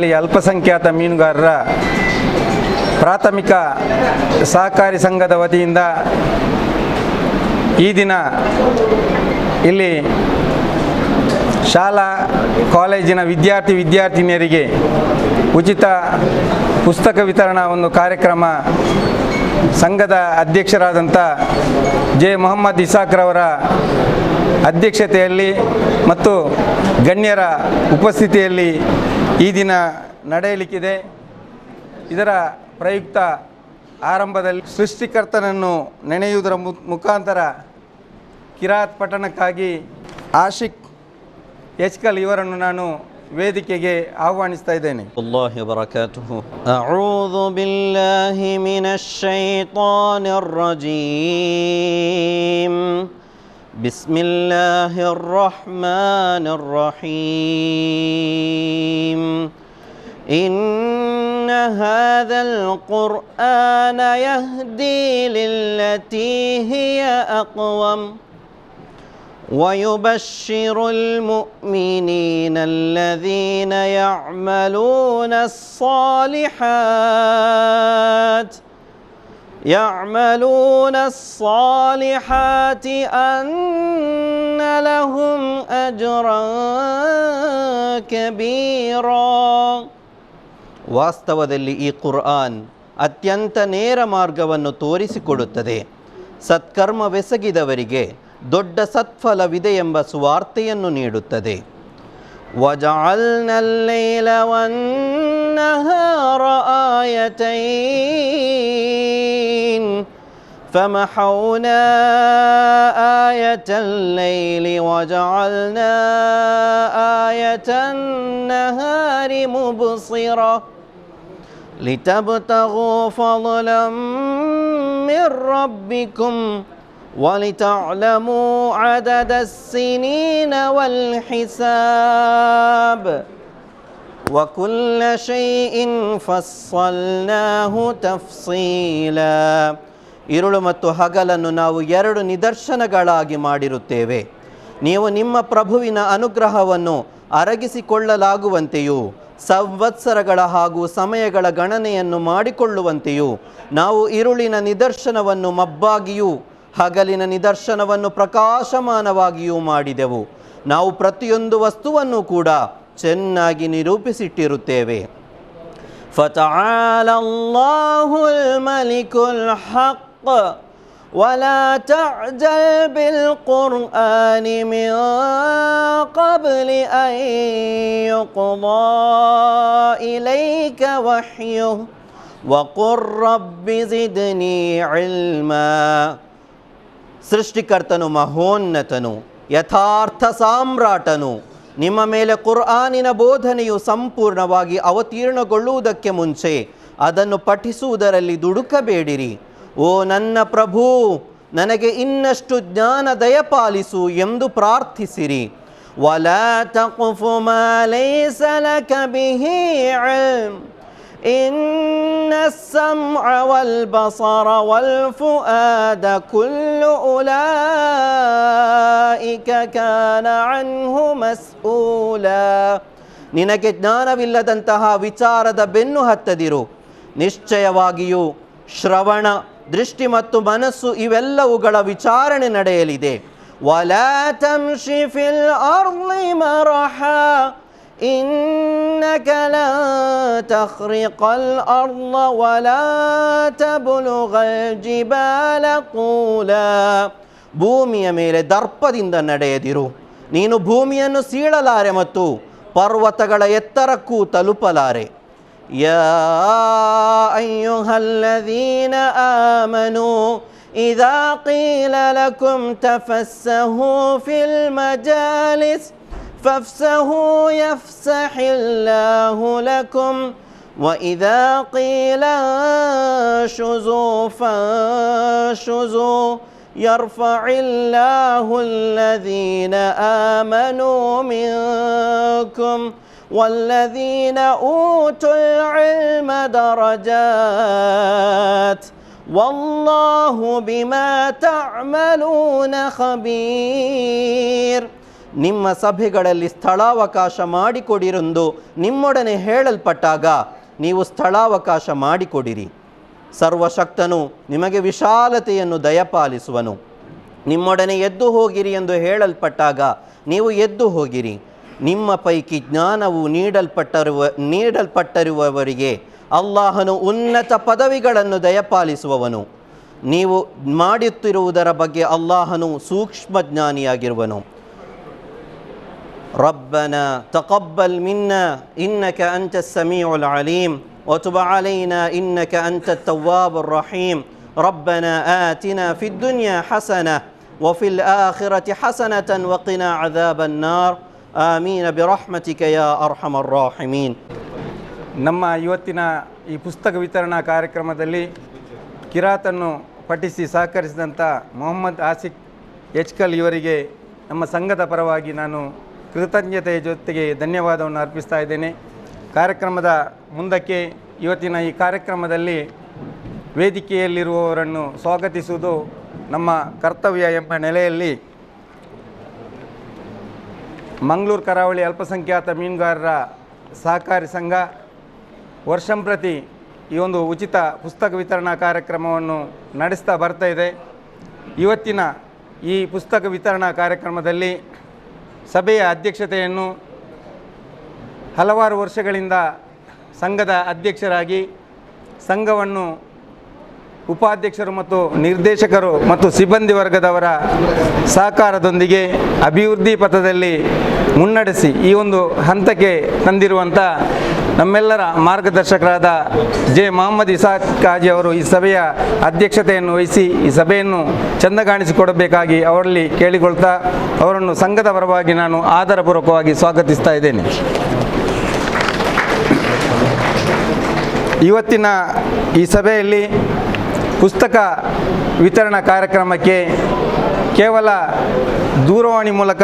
ಅವಳಿ ಅಲ್ಪಸಂಖ್ಯಾತ ಮೀನುಗಾರರ ಪ್ರಾಥಮಿಕ ಸಹಕಾರಿ ಸಂಘದ ವತಿಯಿಂದ ಈ ದಿನ ಇಲ್ಲಿ ಶಾಲಾ, ಕಾಲೇಜಿನ ವಿದ್ಯಾರ್ಥಿ ವಿದ್ಯಾರ್ಥಿನಿಯರಿಗೆ ಉಚಿತ ಪುಸ್ತಕ ವಿತರಣಾ ಒಂದು ಕಾರ್ಯಕ್ರಮ ಸಂಘದ ಅಧ್ಯಕ್ಷರಾದಂಥ ಜೆ. ಮೊಹಮ್ಮದ್ ಇಸಾಕ್ರವರ ಅಧ್ಯಕ್ಷತೆಯಲ್ಲಿ ಮತ್ತು ಗಣ್ಯರ ಉಪಸ್ಥಿತಿಯಲ್ಲಿ ಈ ದಿನ ನಡೆಯಲಿಕ್ಕಿದೆ. ಇದರ ಪ್ರಯುಕ್ತ ಆರಂಭದಲ್ಲಿ ಸೃಷ್ಟಿಕರ್ತನನ್ನು ನೆನೆಯುವುದರ ಮುಖಾಂತರ ಕಿರಾತ್ ಪಟ್ಟಣಕ್ಕಾಗಿ ಆಶಿಕ್ ಎಚ್ಕಲ್ ಇವರನ್ನು ನಾನು ವೇದಿಕೆಗೆ ಆಹ್ವಾನಿಸ್ತಾ ಇದ್ದೇನೆ. ಅಲ್ಲಾಹಿ بسم الله الرحمن الرحيم إن هذا القرآن يهدي للتي هي أقوم ويبشر المؤمنين الذين يعملون الصالحات يعملون الصالحات أن لهم أجرا كبيرا ವಾಸ್ತವದಲ್ಲಿ ಈ ಕುರ್ಆನ್ ಅತ್ಯಂತ ನೇರ ಮಾರ್ಗವನ್ನು ತೋರಿಸಿಕೊಡುತ್ತದೆ ಸತ್ಕರ್ಮವೆಸಗಿದವರಿಗೆ ದೊಡ್ಡ ಸತ್ಫಲವಿದೆ ಎಂಬ ಸುವಾರ್ತೆಯನ್ನು ನೀಡುತ್ತದೆ وجعلنا الليل والنهار آيتين فمحونا آية الليل وجعلنا آية النهار مبصرة لتبتغوا فضلا من ربكم ولتعلموا عدد السنين والحساب وكل شيء فصلناه تفصيلا ಇರುಳು ಮತ್ತು ಹಗಲನ್ನು ನಾವು ಎರಡು ನಿದರ್ಶನಗಳಾಗಿ ಮಾಡಿರುತ್ತೇವೆ ನೀವು ನಿಮ್ಮ ಪ್ರಭುವಿನ ಅನುಗ್ರಹವನ್ನು ಅರಗಿಸಿಕೊಳ್ಳಲಾಗುವಂತೆಯೂ ಸಂವತ್ಸರಗಳ ಹಾಗೂ ಸಮಯಗಳ ಗಣನೆಯನ್ನು ಮಾಡಿಕೊಳ್ಳುವಂತೆಯೂ ನಾವು ಇರುಳಿನ ನಿದರ್ಶನವನ್ನು ಮಬ್ಬಾಗಿಯೂ ಹಗಲಿನ ನಿದರ್ಶನವನ್ನು ಪ್ರಕಾಶಮಾನವಾಗಿಯೂ ಮಾಡಿದೆವು ನಾವು ಪ್ರತಿಯೊಂದು ವಸ್ತುವನ್ನು ಕೂಡ ಚೆನ್ನಾಗಿ ನಿರೂಪಿಸಿಟ್ಟಿರುತ್ತೇವೆ فتعالى الله الملك الحق ولا تعجل بالقرآن من قبل أن يقضى إليك وحيه وقل رب زدني علما ಸೃಷ್ಟಿಕರ್ತನು ಮಹೋನ್ನತನು ಯಥಾರ್ಥ ಸಾಮ್ರಾಟನು ನಿಮ್ಮ ಮೇಲೆ ಕುರ್ಆನಿನ ಬೋಧನೆಯು ಸಂಪೂರ್ಣವಾಗಿ ಅವತೀರ್ಣಗೊಳ್ಳುವುದಕ್ಕೆ ಮುಂಚೆ ಅದನ್ನು ಪಠಿಸುವುದರಲ್ಲಿ ದುಡುಕಬೇಡಿರಿ. ಓ ನನ್ನ ಪ್ರಭು, ನನಗೆ ಇನ್ನಷ್ಟು ಜ್ಞಾನ ದಯಪಾಲಿಸು ಎಂದು ಪ್ರಾರ್ಥಿಸಿರಿ. ಲೈಸ ಲಕ ಬಿಹಿ ಇಲ್ಮ್. إن السمع والبصر والفؤاد كل أولئك كان عنه مسؤولا ನಿನಗೆ ಜ್ಞಾನವಿಲ್ಲದಂತಹ ವಿಚಾರದ ಬೆನ್ನು ಹತ್ತದಿರು ನಿಶ್ಚಯವಾಗಿಯೂ ಶ್ರವಣ ದೃಷ್ಟಿ ಮತ್ತು ಮನಸ್ಸು ಇವೆಲ್ಲವುಗಳ ವಿಚಾರಣೆ ನಡೆಯಲಿದೆ ವಲಾ ತಮ್ಶಿ ಫಿಲ್ ಅರ್ಲಿ ಮರಹಾ إنك لن تخرق الأرض ولا تبلغ الجبال طولا ಭೂಮಿಯ ಮೇಲೆ ದರ್ಪದಿಂದ ನಡೆಯದಿರು ನೀನು ಭೂಮಿಯನ್ನು ಸೀಳಲಾರೆ ಮತ್ತು ಪರ್ವತಗಳ ಎತ್ತರಕ್ಕೂ ತಲುಪಲಾರೆ يا أيها الذين آمنوا إذا قيل لكم تفسهوا في المجالس فافسهوا يفسح الله لكم. وإذا قيل انشزوا فانشزوا. يرفع الله الذين آمنوا منكم والذين أوتوا العلم درجات. والله بما تعملون خبير. ನಿಮ್ಮ ಸಭೆಗಳಲ್ಲಿ ಸ್ಥಳಾವಕಾಶ ಮಾಡಿಕೊಡಿರೆಂದು ನಿಮ್ಮೊಡನೆ ಹೇಳಲ್ಪಟ್ಟಾಗ ನೀವು ಸ್ಥಳಾವಕಾಶ ಮಾಡಿಕೊಡಿರಿ. ಸರ್ವಶಕ್ತನು ನಿಮಗೆ ವಿಶಾಲತೆಯನ್ನು ದಯಪಾಲಿಸುವನು. ನಿಮ್ಮೊಡನೆ ಎದ್ದು ಹೋಗಿರಿ ಎಂದು ಹೇಳಲ್ಪಟ್ಟಾಗ ನೀವು ಎದ್ದು ಹೋಗಿರಿ. ನಿಮ್ಮ ಪೈಕಿ ಜ್ಞಾನವು ನೀಡಲ್ಪಟ್ಟರುವ, ನೀಡಲ್ಪಟ್ಟಿರುವವರಿಗೆ ಅಲ್ಲಾಹನು ಉನ್ನತ ಪದವಿಗಳನ್ನು ದಯಪಾಲಿಸುವವನು. ನೀವು ಮಾಡುತ್ತಿರುವುದರ ಬಗ್ಗೆ ಅಲ್ಲಾಹನು ಸೂಕ್ಷ್ಮ ಜ್ಞಾನಿಯಾಗಿರುವನು ربنا تقبل منا إنك أنت السميع العليم وتب علينا إنك أنت التواب الرحيم ربنا آتنا في الدنيا حسنة وفي الآخرة حسنة وقنا عذاب النار آمين برحمتك يا أرحم الراحمين ನಮ್ಮ ಇವತ್ತಿನ ಈ ಪುಸ್ತಕ ವಿತರಣಾ ಕಾರ್ಯಕ್ರಮದಲ್ಲಿ ಕಿರಾತನ್ನು ಪಠಿಸಿ ಸಹಕರಿಸಿದಂಥ ಮೊಹಮ್ಮದ್ ಆಸಿಕ್ ಎಚ್ಕಲ್ ಇವರಿಗೆ ನಮ್ಮ ಸಂಘದ ಪರವಾಗಿ ನಾನು ಕೃತಜ್ಞತೆಯ ಜೊತೆಗೆ ಧನ್ಯವಾದವನ್ನು ಅರ್ಪಿಸ್ತಾ ಇದ್ದೇನೆ. ಕಾರ್ಯಕ್ರಮದ ಮುಂದಕ್ಕೆ ಇವತ್ತಿನ ಈ ಕಾರ್ಯಕ್ರಮದಲ್ಲಿ ವೇದಿಕೆಯಲ್ಲಿರುವವರನ್ನು ಸ್ವಾಗತಿಸುವುದು ನಮ್ಮ ಕರ್ತವ್ಯ ಎಂಬ ನೆಲೆಯಲ್ಲಿ ಮಂಗಳೂರು ಕರಾವಳಿ ಅಲ್ಪಸಂಖ್ಯಾತ ಮೀನುಗಾರರ ಸಹಕಾರಿ ಸಂಘ ವರ್ಷಂಪ್ರತಿ ಈ ಒಂದು ಉಚಿತ ಪುಸ್ತಕ ವಿತರಣಾ ಕಾರ್ಯಕ್ರಮವನ್ನು ನಡೆಸ್ತಾ ಬರ್ತಾ ಇದೆ. ಇವತ್ತಿನ ಈ ಪುಸ್ತಕ ವಿತರಣಾ ಕಾರ್ಯಕ್ರಮದಲ್ಲಿ ಸಭೆಯ ಅಧ್ಯಕ್ಷತೆಯನ್ನು ಹಲವಾರು ವರ್ಷಗಳಿಂದ ಸಂಘದ ಅಧ್ಯಕ್ಷರಾಗಿ ಸಂಘವನ್ನು ಉಪಾಧ್ಯಕ್ಷರು ಮತ್ತು ನಿರ್ದೇಶಕರು ಮತ್ತು ಸಿಬ್ಬಂದಿ ವರ್ಗದವರ ಸಹಕಾರದೊಂದಿಗೆ ಅಭಿವೃದ್ಧಿ ಪಥದಲ್ಲಿ ಮುನ್ನಡೆಸಿ ಈ ಒಂದು ಹಂತಕ್ಕೆ ತಂದಿರುವಂಥ ನಮ್ಮೆಲ್ಲರ ಮಾರ್ಗದರ್ಶಕರಾದ ಜೆ ಮಹಮ್ಮದ್ ಇಸಾಕ್ ಕಾಜಿ ಅವರು ಈ ಸಭೆಯ ಅಧ್ಯಕ್ಷತೆಯನ್ನು ವಹಿಸಿ ಈ ಸಭೆಯನ್ನು ಚಂದಗಾಣಿಸಿಕೊಡಬೇಕಾಗಿ ಅವರಲ್ಲಿ ಕೇಳಿಕೊಳ್ತಾ ಅವರನ್ನು ಸಂಘದ ಪರವಾಗಿ ನಾನು ಆಧಾರಪೂರ್ವಕವಾಗಿ ಸ್ವಾಗತಿಸ್ತಾ ಇದ್ದೇನೆ. ಇವತ್ತಿನ ಈ ಸಭೆಯಲ್ಲಿ ಪುಸ್ತಕ ವಿತರಣಾ ಕಾರ್ಯಕ್ರಮಕ್ಕೆ ಕೇವಲ ದೂರವಾಣಿ ಮೂಲಕ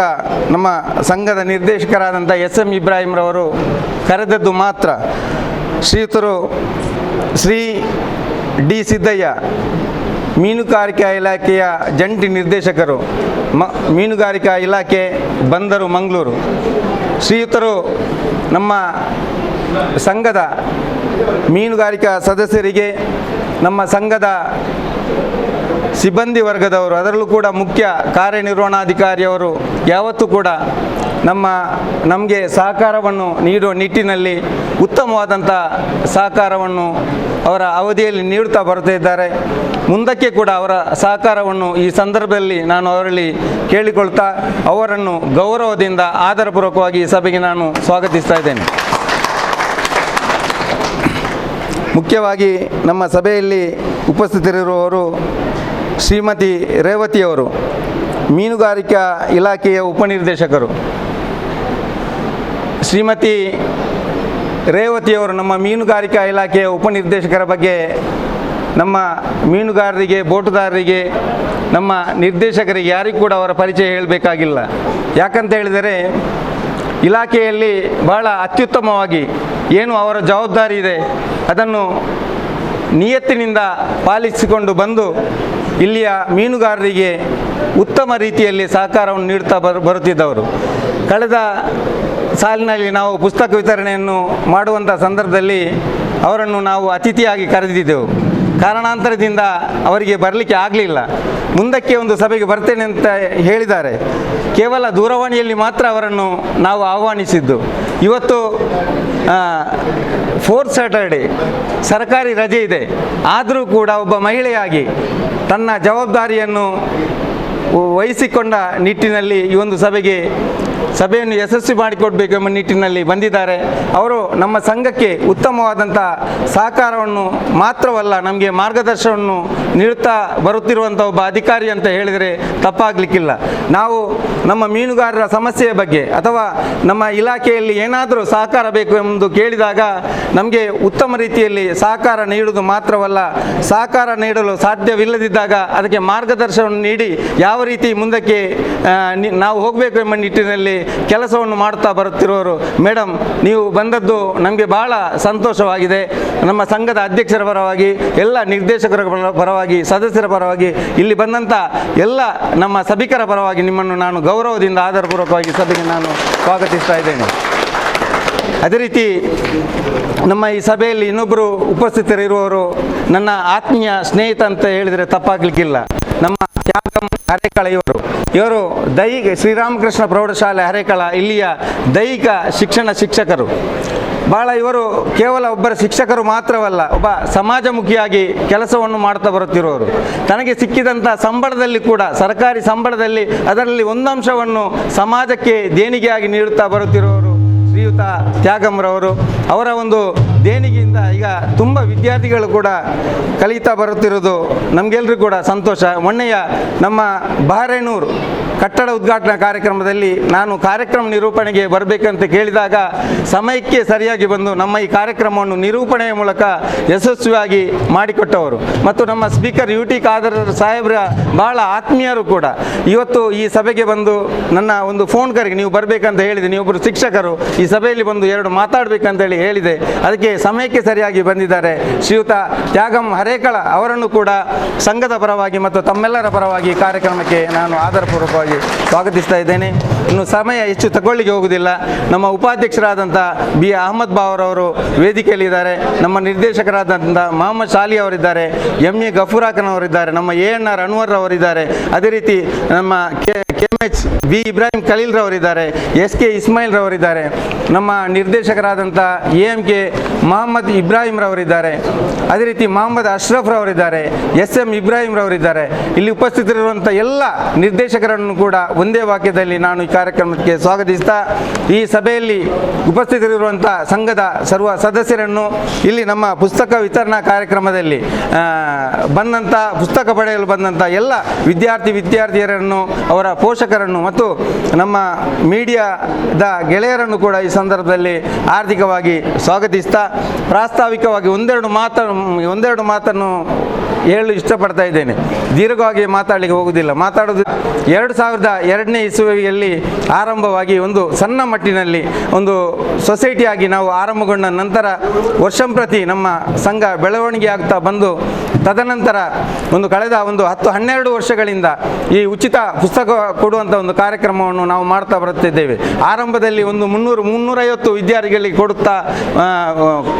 ನಮ್ಮ ಸಂಘದ ನಿರ್ದೇಶಕರಾದಂಥ ಎಸ್ ಎಂ ಇಬ್ರಾಹಿಂರವರು ಕರೆದದ್ದು ಮಾತ್ರ. ಶ್ರೀಯುತರು ಶ್ರೀ ಡಿ ಸಿದ್ದಯ್ಯ ಮೀನುಗಾರಿಕಾ ಇಲಾಖೆಯ ಜಂಟಿ ನಿರ್ದೇಶಕರು, ಮ, ಮೀನುಗಾರಿಕಾ ಇಲಾಖೆ ಬಂದರು ಮಂಗಳೂರು. ಶ್ರೀಯುತರು ನಮ್ಮ ಸಂಘದ ಮೀನುಗಾರಿಕಾ ಸದಸ್ಯರಿಗೆ, ನಮ್ಮ ಸಂಘದ ಸಿಬ್ಬಂದಿ ವರ್ಗದವರು, ಅದರಲ್ಲೂ ಕೂಡ ಮುಖ್ಯ ಕಾರ್ಯನಿರ್ವಹಣಾಧಿಕಾರಿಯವರು ಯಾವತ್ತೂ ಕೂಡ ನಮ್ಮ, ನಮಗೆ ಸಹಕಾರವನ್ನು ನೀಡುವ ನಿಟ್ಟಿನಲ್ಲಿ ಉತ್ತಮವಾದಂಥ ಸಹಕಾರವನ್ನು ಅವರ ಅವಧಿಯಲ್ಲಿ ನೀಡುತ್ತಾ ಬರುತ್ತಿದ್ದಾರೆ ಮುಂದಕ್ಕೆ ಕೂಡ ಅವರ ಸಹಕಾರವನ್ನು ಈ ಸಂದರ್ಭದಲ್ಲಿ ನಾನು ಅವರಲ್ಲಿ ಕೇಳಿಕೊಳ್ತಾ, ಅವರನ್ನು ಗೌರವದಿಂದ ಆಧಾರಪೂರ್ವಕವಾಗಿ ಈ ಸಭೆಗೆ ನಾನು ಸ್ವಾಗತಿಸ್ತಾ ಇದ್ದೇನೆ. ಮುಖ್ಯವಾಗಿ ನಮ್ಮ ಸಭೆಯಲ್ಲಿ ಉಪಸ್ಥಿತರಿರುವವರು ಶ್ರೀಮತಿ ರೇವತಿಯವರು ಮೀನುಗಾರಿಕಾ ಇಲಾಖೆಯ ಉಪನಿರ್ದೇಶಕರು. ಶ್ರೀಮತಿ ರೇವತಿಯವರು ನಮ್ಮ ಮೀನುಗಾರಿಕಾ ಇಲಾಖೆಯ ಉಪನಿರ್ದೇಶಕರ ಬಗ್ಗೆ ನಮ್ಮ ಮೀನುಗಾರರಿಗೆ, ಬೋಟುದಾರರಿಗೆ, ನಮ್ಮ ನಿರ್ದೇಶಕರಿಗೆ ಯಾರಿಗೂ ಕೂಡ ಅವರ ಪರಿಚಯ ಹೇಳಬೇಕಾಗಿಲ್ಲ. ಯಾಕಂತ ಹೇಳಿದರೆ ಇಲಾಖೆಯಲ್ಲಿ ಬಹಳ ಅತ್ಯುತ್ತಮವಾಗಿ ಏನು ಅವರ ಜವಾಬ್ದಾರಿ ಇದೆ ಅದನ್ನು ನಿಯತ್ತಿನಿಂದ ಪಾಲಿಸಿಕೊಂಡು ಬಂದು ಇಲ್ಲಿಯ ಮೀನುಗಾರರಿಗೆ ಉತ್ತಮ ರೀತಿಯಲ್ಲಿ ಸಹಕಾರವನ್ನು ನೀಡುತ್ತಾ ಬರು, ಬರುತ್ತಿದ್ದವರು. ಕಳೆದ ಸಾಲಿನಲ್ಲಿ ನಾವು ಪುಸ್ತಕ ವಿತರಣೆಯನ್ನು ಮಾಡುವಂಥ ಸಂದರ್ಭದಲ್ಲಿ ಅವರನ್ನು ನಾವು ಅತಿಥಿಯಾಗಿ ಕರೆದಿದ್ದೆವು. ಕಾರಣಾಂತರದಿಂದ ಅವರಿಗೆ ಬರಲಿಕ್ಕೆ ಆಗಲಿಲ್ಲ. ಮುಂದಕ್ಕೆ ಒಂದು ಸಭೆಗೆ ಬರ್ತೇನೆ ಅಂತ ಹೇಳಿದ್ದಾರೆ. ಕೇವಲ ದೂರವಾಣಿಯಲ್ಲಿ ಮಾತ್ರ ಅವರನ್ನು ನಾವು ಆಹ್ವಾನಿಸಿದ್ದು. ಇವತ್ತು ಫೋರ್ತ್ ಸ್ಯಾಟರ್ಡೆ ಸರ್ಕಾರಿ ರಜೆ ಇದೆ. ಆದರೂ ಕೂಡ ಒಬ್ಬ ಮಹಿಳೆಯಾಗಿ ತನ್ನ ಜವಾಬ್ದಾರಿಯನ್ನು ವಹಿಸಿಕೊಂಡ ನಿಟ್ಟಿನಲ್ಲಿ ಈ ಒಂದು ಸಭೆಗೆ ಸಭೆಯನ್ನು ಯಶಸ್ವಿ ಮಾಡಿಕೊಡಬೇಕೆಂಬ ನಿಟ್ಟಿನಲ್ಲಿ ಬಂದಿದ್ದಾರೆ. ಅವರು ನಮ್ಮ ಸಂಘಕ್ಕೆ ಉತ್ತಮವಾದಂಥ ಸಹಕಾರವನ್ನು ಮಾತ್ರವಲ್ಲ, ನಮಗೆ ಮಾರ್ಗದರ್ಶನವನ್ನು ನೀಡುತ್ತಾ ಬರುತ್ತಿರುವಂಥ ಒಬ್ಬ ಅಧಿಕಾರಿ ಅಂತ ಹೇಳಿದರೆ ತಪ್ಪಾಗಲಿಕ್ಕಿಲ್ಲ. ನಾವು ನಮ್ಮ ಮೀನುಗಾರರ ಸಮಸ್ಯೆಯ ಬಗ್ಗೆ ಅಥವಾ ನಮ್ಮ ಇಲಾಖೆಯಲ್ಲಿ ಏನಾದರೂ ಸಹಕಾರ ಬೇಕು ಎಂದು ಕೇಳಿದಾಗ ನಮಗೆ ಉತ್ತಮ ರೀತಿಯಲ್ಲಿ ಸಹಕಾರ ನೀಡುವುದು ಮಾತ್ರವಲ್ಲ, ಸಹಕಾರ ನೀಡಲು ಸಾಧ್ಯವಿಲ್ಲದಿದ್ದಾಗ ಅದಕ್ಕೆ ಮಾರ್ಗದರ್ಶನವನ್ನು ನೀಡಿ ಯಾವ ರೀತಿ ಮುಂದಕ್ಕೆ ನಾವು ಹೋಗಬೇಕು ಎಂಬ ನಿಟ್ಟಿನಲ್ಲಿ ಕೆಲಸವನ್ನು ಮಾಡ್ತಾ ಬರುತ್ತಿರುವವರು ಮೇಡಮ್ ನೀವು ಬಂದದ್ದು ನಮಗೆ ಬಹಳ ಸಂತೋಷವಾಗಿದೆ. ನಮ್ಮ ಸಂಘದ ಅಧ್ಯಕ್ಷರ ಪರವಾಗಿ, ಎಲ್ಲ ನಿರ್ದೇಶಕರ ಪರ- ಪರವಾಗಿ, ಸದಸ್ಯರ ಪರವಾಗಿ, ಇಲ್ಲಿ ಬಂದಂಥ ಎಲ್ಲ ನಮ್ಮ ಸಭಿಕರ ಪರವಾಗಿ ನಿಮ್ಮನ್ನು ನಾನು ಗೌರವದಿಂದ ಆಧಾರಪೂರ್ವಕವಾಗಿ ಸಭೆಗೆ ನಾನು ಸ್ವಾಗತಿಸ್ತಾ ಇದ್ದೇನೆ. ಅದೇ ರೀತಿ ನಮ್ಮ ಈ ಸಭೆಯಲ್ಲಿ ಇನ್ನೊಬ್ಬರು ಉಪಸ್ಥಿತರಿರುವವರು ನನ್ನ ಆತ್ಮೀಯ ಸ್ನೇಹಿತ ಅಂತ ಹೇಳಿದರೆ ತಪ್ಪಾಗಲಿಕ್ಕಿಲ್ಲ. ನಮ್ಮ ತ್ಯಾಗಂ ಹರೇಕಳ ಇವರು. ಇವರು ದೈಹಿಕ ಶ್ರೀರಾಮಕೃಷ್ಣ ಪ್ರೌಢಶಾಲೆ ಹರೇಕಳ, ಇಲ್ಲಿಯ ದೈಹಿಕ ಶಿಕ್ಷಣ ಶಿಕ್ಷಕರು. ಬಹಳ ಇವರು ಕೇವಲ ಒಬ್ಬರ ಶಿಕ್ಷಕರು ಮಾತ್ರವಲ್ಲ, ಒಬ್ಬ ಸಮಾಜಮುಖಿಯಾಗಿ ಕೆಲಸವನ್ನು ಮಾಡ್ತಾ ಬರುತ್ತಿರುವವರು. ತನಗೆ ಸಿಕ್ಕಿದಂಥ ಸಂಬಳದಲ್ಲಿ ಕೂಡ, ಸರ್ಕಾರಿ ಸಂಬಳದಲ್ಲಿ ಅದರಲ್ಲಿ ಒಂದಂಶವನ್ನು ಸಮಾಜಕ್ಕೆ ದೇಣಿಗೆಯಾಗಿ ನೀಡುತ್ತಾ ಬರುತ್ತಿರುವವರು. ಶ್ರೀಯುತ ತ್ಯಾಗಮ್ರವರು ಅವರ ಒಂದು ದೇಣಿಗೆಯಿಂದ ಈಗ ತುಂಬ ವಿದ್ಯಾರ್ಥಿಗಳು ಕೂಡ ಕಲಿತಾ ಬರುತ್ತಿರೋದು ನಮಗೆಲ್ಲರಿಗೂ ಕೂಡ ಸಂತೋಷ. ಮೊನ್ನೆಯ ನಮ್ಮ ಬಹರೇನೂರು ಕಟ್ಟಡ ಉದ್ಘಾಟನಾ ಕಾರ್ಯಕ್ರಮದಲ್ಲಿ ನಾನು ಕಾರ್ಯಕ್ರಮ ನಿರೂಪಣೆಗೆ ಬರಬೇಕಂತ ಕೇಳಿದಾಗ ಸಮಯಕ್ಕೆ ಸರಿಯಾಗಿ ಬಂದು ನಮ್ಮ ಈ ಕಾರ್ಯಕ್ರಮವನ್ನು ನಿರೂಪಣೆಯ ಮೂಲಕ ಯಶಸ್ವಿಯಾಗಿ ಮಾಡಿಕೊಟ್ಟವರು. ಮತ್ತು ನಮ್ಮ ಸ್ಪೀಕರ್ ಯು ಟಿ ಖಾದರ್ ಸಾಹೇಬ್ರ ಬಹಳ ಆತ್ಮೀಯರು ಕೂಡ. ಇವತ್ತು ಈ ಸಭೆಗೆ ಬಂದು ನನ್ನ ಒಂದು ಫೋನ್ ಕರೆಗೆ ನೀವು ಬರಬೇಕಂತ ಹೇಳಿದೆ. ನೀವೊಬ್ಬರು ಶಿಕ್ಷಕರು ಈ ಸಭೆಯಲ್ಲಿ ಬಂದು ಎರಡು ಮಾತಾಡಬೇಕಂತೇಳಿ ಹೇಳಿದೆ. ಅದಕ್ಕೆ ಸಮಯಕ್ಕೆ ಸರಿಯಾಗಿ ಬಂದಿದ್ದಾರೆ. ಶ್ರೀಯುತ ತ್ಯಾಗಂ ಹರೇಕಳ ಅವರನ್ನು ಕೂಡ ಸಂಘದ ಪರವಾಗಿ ಮತ್ತು ತಮ್ಮೆಲ್ಲರ ಪರವಾಗಿ ಕಾರ್ಯಕ್ರಮಕ್ಕೆ ನಾನು ಆಧಾರಪೂರ್ವಕವಾಗಿ ಸ್ವಾಗತಿಸ್ತಾ ಇದ್ದೇನೆ. ಇನ್ನು ಸಮಯ ಹೆಚ್ಚು ತಗೊಳ್ಳಿಕ್ಕೆ ಹೋಗುವುದಿಲ್ಲ. ನಮ್ಮ ಉಪಾಧ್ಯಕ್ಷರಾದಂಥ ಬಿ ಅಹಮದ್ ಬಾವರವರು ವೇದಿಕೆಯಲ್ಲಿದ್ದಾರೆ. ನಮ್ಮ ನಿರ್ದೇಶಕರಾದಂಥ ಮೊಹಮ್ಮದ್ ಶಾಲಿ ಅವರಿದ್ದಾರೆ. ಎಂ ಎ ಗಫೂರಾಖನ್ ಅವರಿದ್ದಾರೆ. ನಮ್ಮ ಎ ಎನ್ ಆರ್ ಅನ್ವರ್ ಅವರಿದ್ದಾರೆ. ಅದೇ ರೀತಿ ನಮ್ಮ K K M H B Ibrahim Khaleel ರವರಿದ್ದಾರೆ S K Ismail ರವರಿದ್ದಾರೆ, ನಮ್ಮ ನಿರ್ದೇಶಕರಾದಂಥ A M K Mohammed Ibrahim ರವರಿದ್ದಾರೆ. ಅದೇ ರೀತಿ ಮೊಹಮ್ಮದ್ ಅಶ್ರಫ್ ರವರಿದ್ದಾರೆ ಎಸ್ ಎಂ ಇಬ್ರಾಹಿಂ ರವರಿದ್ದಾರೆ. ಇಲ್ಲಿ ಉಪಸ್ಥಿತರಿರುವಂಥ ಎಲ್ಲ ನಿರ್ದೇಶಕರನ್ನು ಕೂಡ ಒಂದೇ ವಾಕ್ಯದಲ್ಲಿ ನಾನು ಈ ಕಾರ್ಯಕ್ರಮಕ್ಕೆ ಸ್ವಾಗತಿಸ್ತಾ, ಈ ಸಭೆಯಲ್ಲಿ ಉಪಸ್ಥಿತರಿರುವಂಥ ಸಂಘದ ಸರ್ವ ಸದಸ್ಯರನ್ನು ಇಲ್ಲಿ ನಮ್ಮ ಪುಸ್ತಕ ವಿತರಣಾ ಕಾರ್ಯಕ್ರಮದಲ್ಲಿ ಬಂದಂಥ, ಪುಸ್ತಕ ಪಡೆಯಲು ಬಂದಂಥ ಎಲ್ಲ ವಿದ್ಯಾರ್ಥಿ, ವಿದ್ಯಾರ್ಥಿಯರನ್ನು ಅವರ ಪೋಷಕರನ್ನು ಮತ್ತು ನಮ್ಮ ಮೀಡಿಯಾದ ಗೆಳೆಯರನ್ನು ಕೂಡ ಈ ಸಂದರ್ಭದಲ್ಲಿ ಆರ್ಥಿಕವಾಗಿ ಸ್ವಾಗತಿಸ್ತಾ, ಪ್ರಾಸ್ತಾವಿಕವಾಗಿ ಒಂದೆರಡು ಮಾತನ್ನು ಒಂದೆರಡು ಮಾತನ್ನು ಹೇಳಲು ಇಷ್ಟಪಡ್ತಾ ಇದ್ದೇನೆ. ದೀರ್ಘವಾಗಿ ಮಾತಾಡಲಿಕ್ಕೆ ಹೋಗುವುದಿಲ್ಲ. ಮಾತಾಡೋದು ಎರಡು ಸಾವಿರದ ಎರಡನೇ ಇಸುವಿಯಲ್ಲಿ ಆರಂಭವಾಗಿ ಒಂದು ಸಣ್ಣ ಮಟ್ಟಿನಲ್ಲಿ ಒಂದು ಸೊಸೈಟಿಯಾಗಿ ನಾವು ಆರಂಭಗೊಂಡ ನಂತರ ವರ್ಷಂಪ್ರತಿ ನಮ್ಮ ಸಂಘ ಬೆಳವಣಿಗೆ ಆಗ್ತಾ ಬಂದು ತದನಂತರ ಒಂದು ಕಳೆದ ಒಂದು ಹತ್ತು ಹನ್ನೆರಡು ವರ್ಷಗಳಿಂದ ಈ ಉಚಿತ ಪುಸ್ತಕ ಕೊಡುವಂಥ ಒಂದು ಕಾರ್ಯಕ್ರಮವನ್ನು ನಾವು ಮಾಡ್ತಾ ಬರುತ್ತಿದ್ದೇವೆ. ಆರಂಭದಲ್ಲಿ ಒಂದು ಮುನ್ನೂರು, ಮುನ್ನೂರೈವತ್ತು ವಿದ್ಯಾರ್ಥಿಗಳಿಗೆ ಕೊಡುತ್ತಾ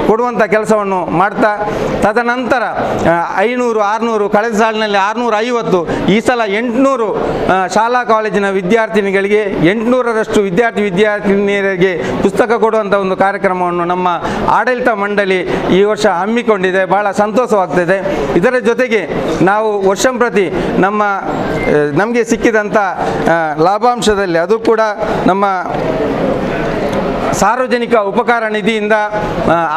ಕೊಡುವಂತ ಕೆಲಸವನ್ನು ಮಾಡ್ತಾ, ತದನಂತರ ಐನೂರು, ಆರುನೂರು, ಕಳೆದ ಸಾಲಿನಲ್ಲಿ ಆರುನೂರ ಐವತ್ತು ಈ ಸಲ ಎಂಟುನೂರು ಶಾಲಾ ಕಾಲೇಜಿನ ವಿದ್ಯಾರ್ಥಿನಿಗಳಿಗೆ, ಎಂಟುನೂರರಷ್ಟು ವಿದ್ಯಾರ್ಥಿ ವಿದ್ಯಾರ್ಥಿನಿಯರಿಗೆ ಪುಸ್ತಕ ಕೊಡುವಂಥ ಒಂದು ಕಾರ್ಯಕ್ರಮವನ್ನು ನಮ್ಮ ಆಡಳಿತ ಮಂಡಳಿ ಈ ವರ್ಷ ಹಮ್ಮಿಕೊಂಡಿದೆ. ಬಹಳ ಸಂತೋಷವಾಗ್ತಿದೆ. ಇದರ ಜೊತೆಗೆ ನಾವು ವರ್ಷಂಪ್ರತಿ ನಮ್ಮ ನಮಗೆ ಸಿಕ್ಕಿದಂಥ ಲಾಭಾಂಶದಲ್ಲಿ ಅದು ಕೂಡ ನಮ್ಮ ಸಾರ್ವಜನಿಕ ಉಪಕಾರ ನಿಧಿಯಿಂದ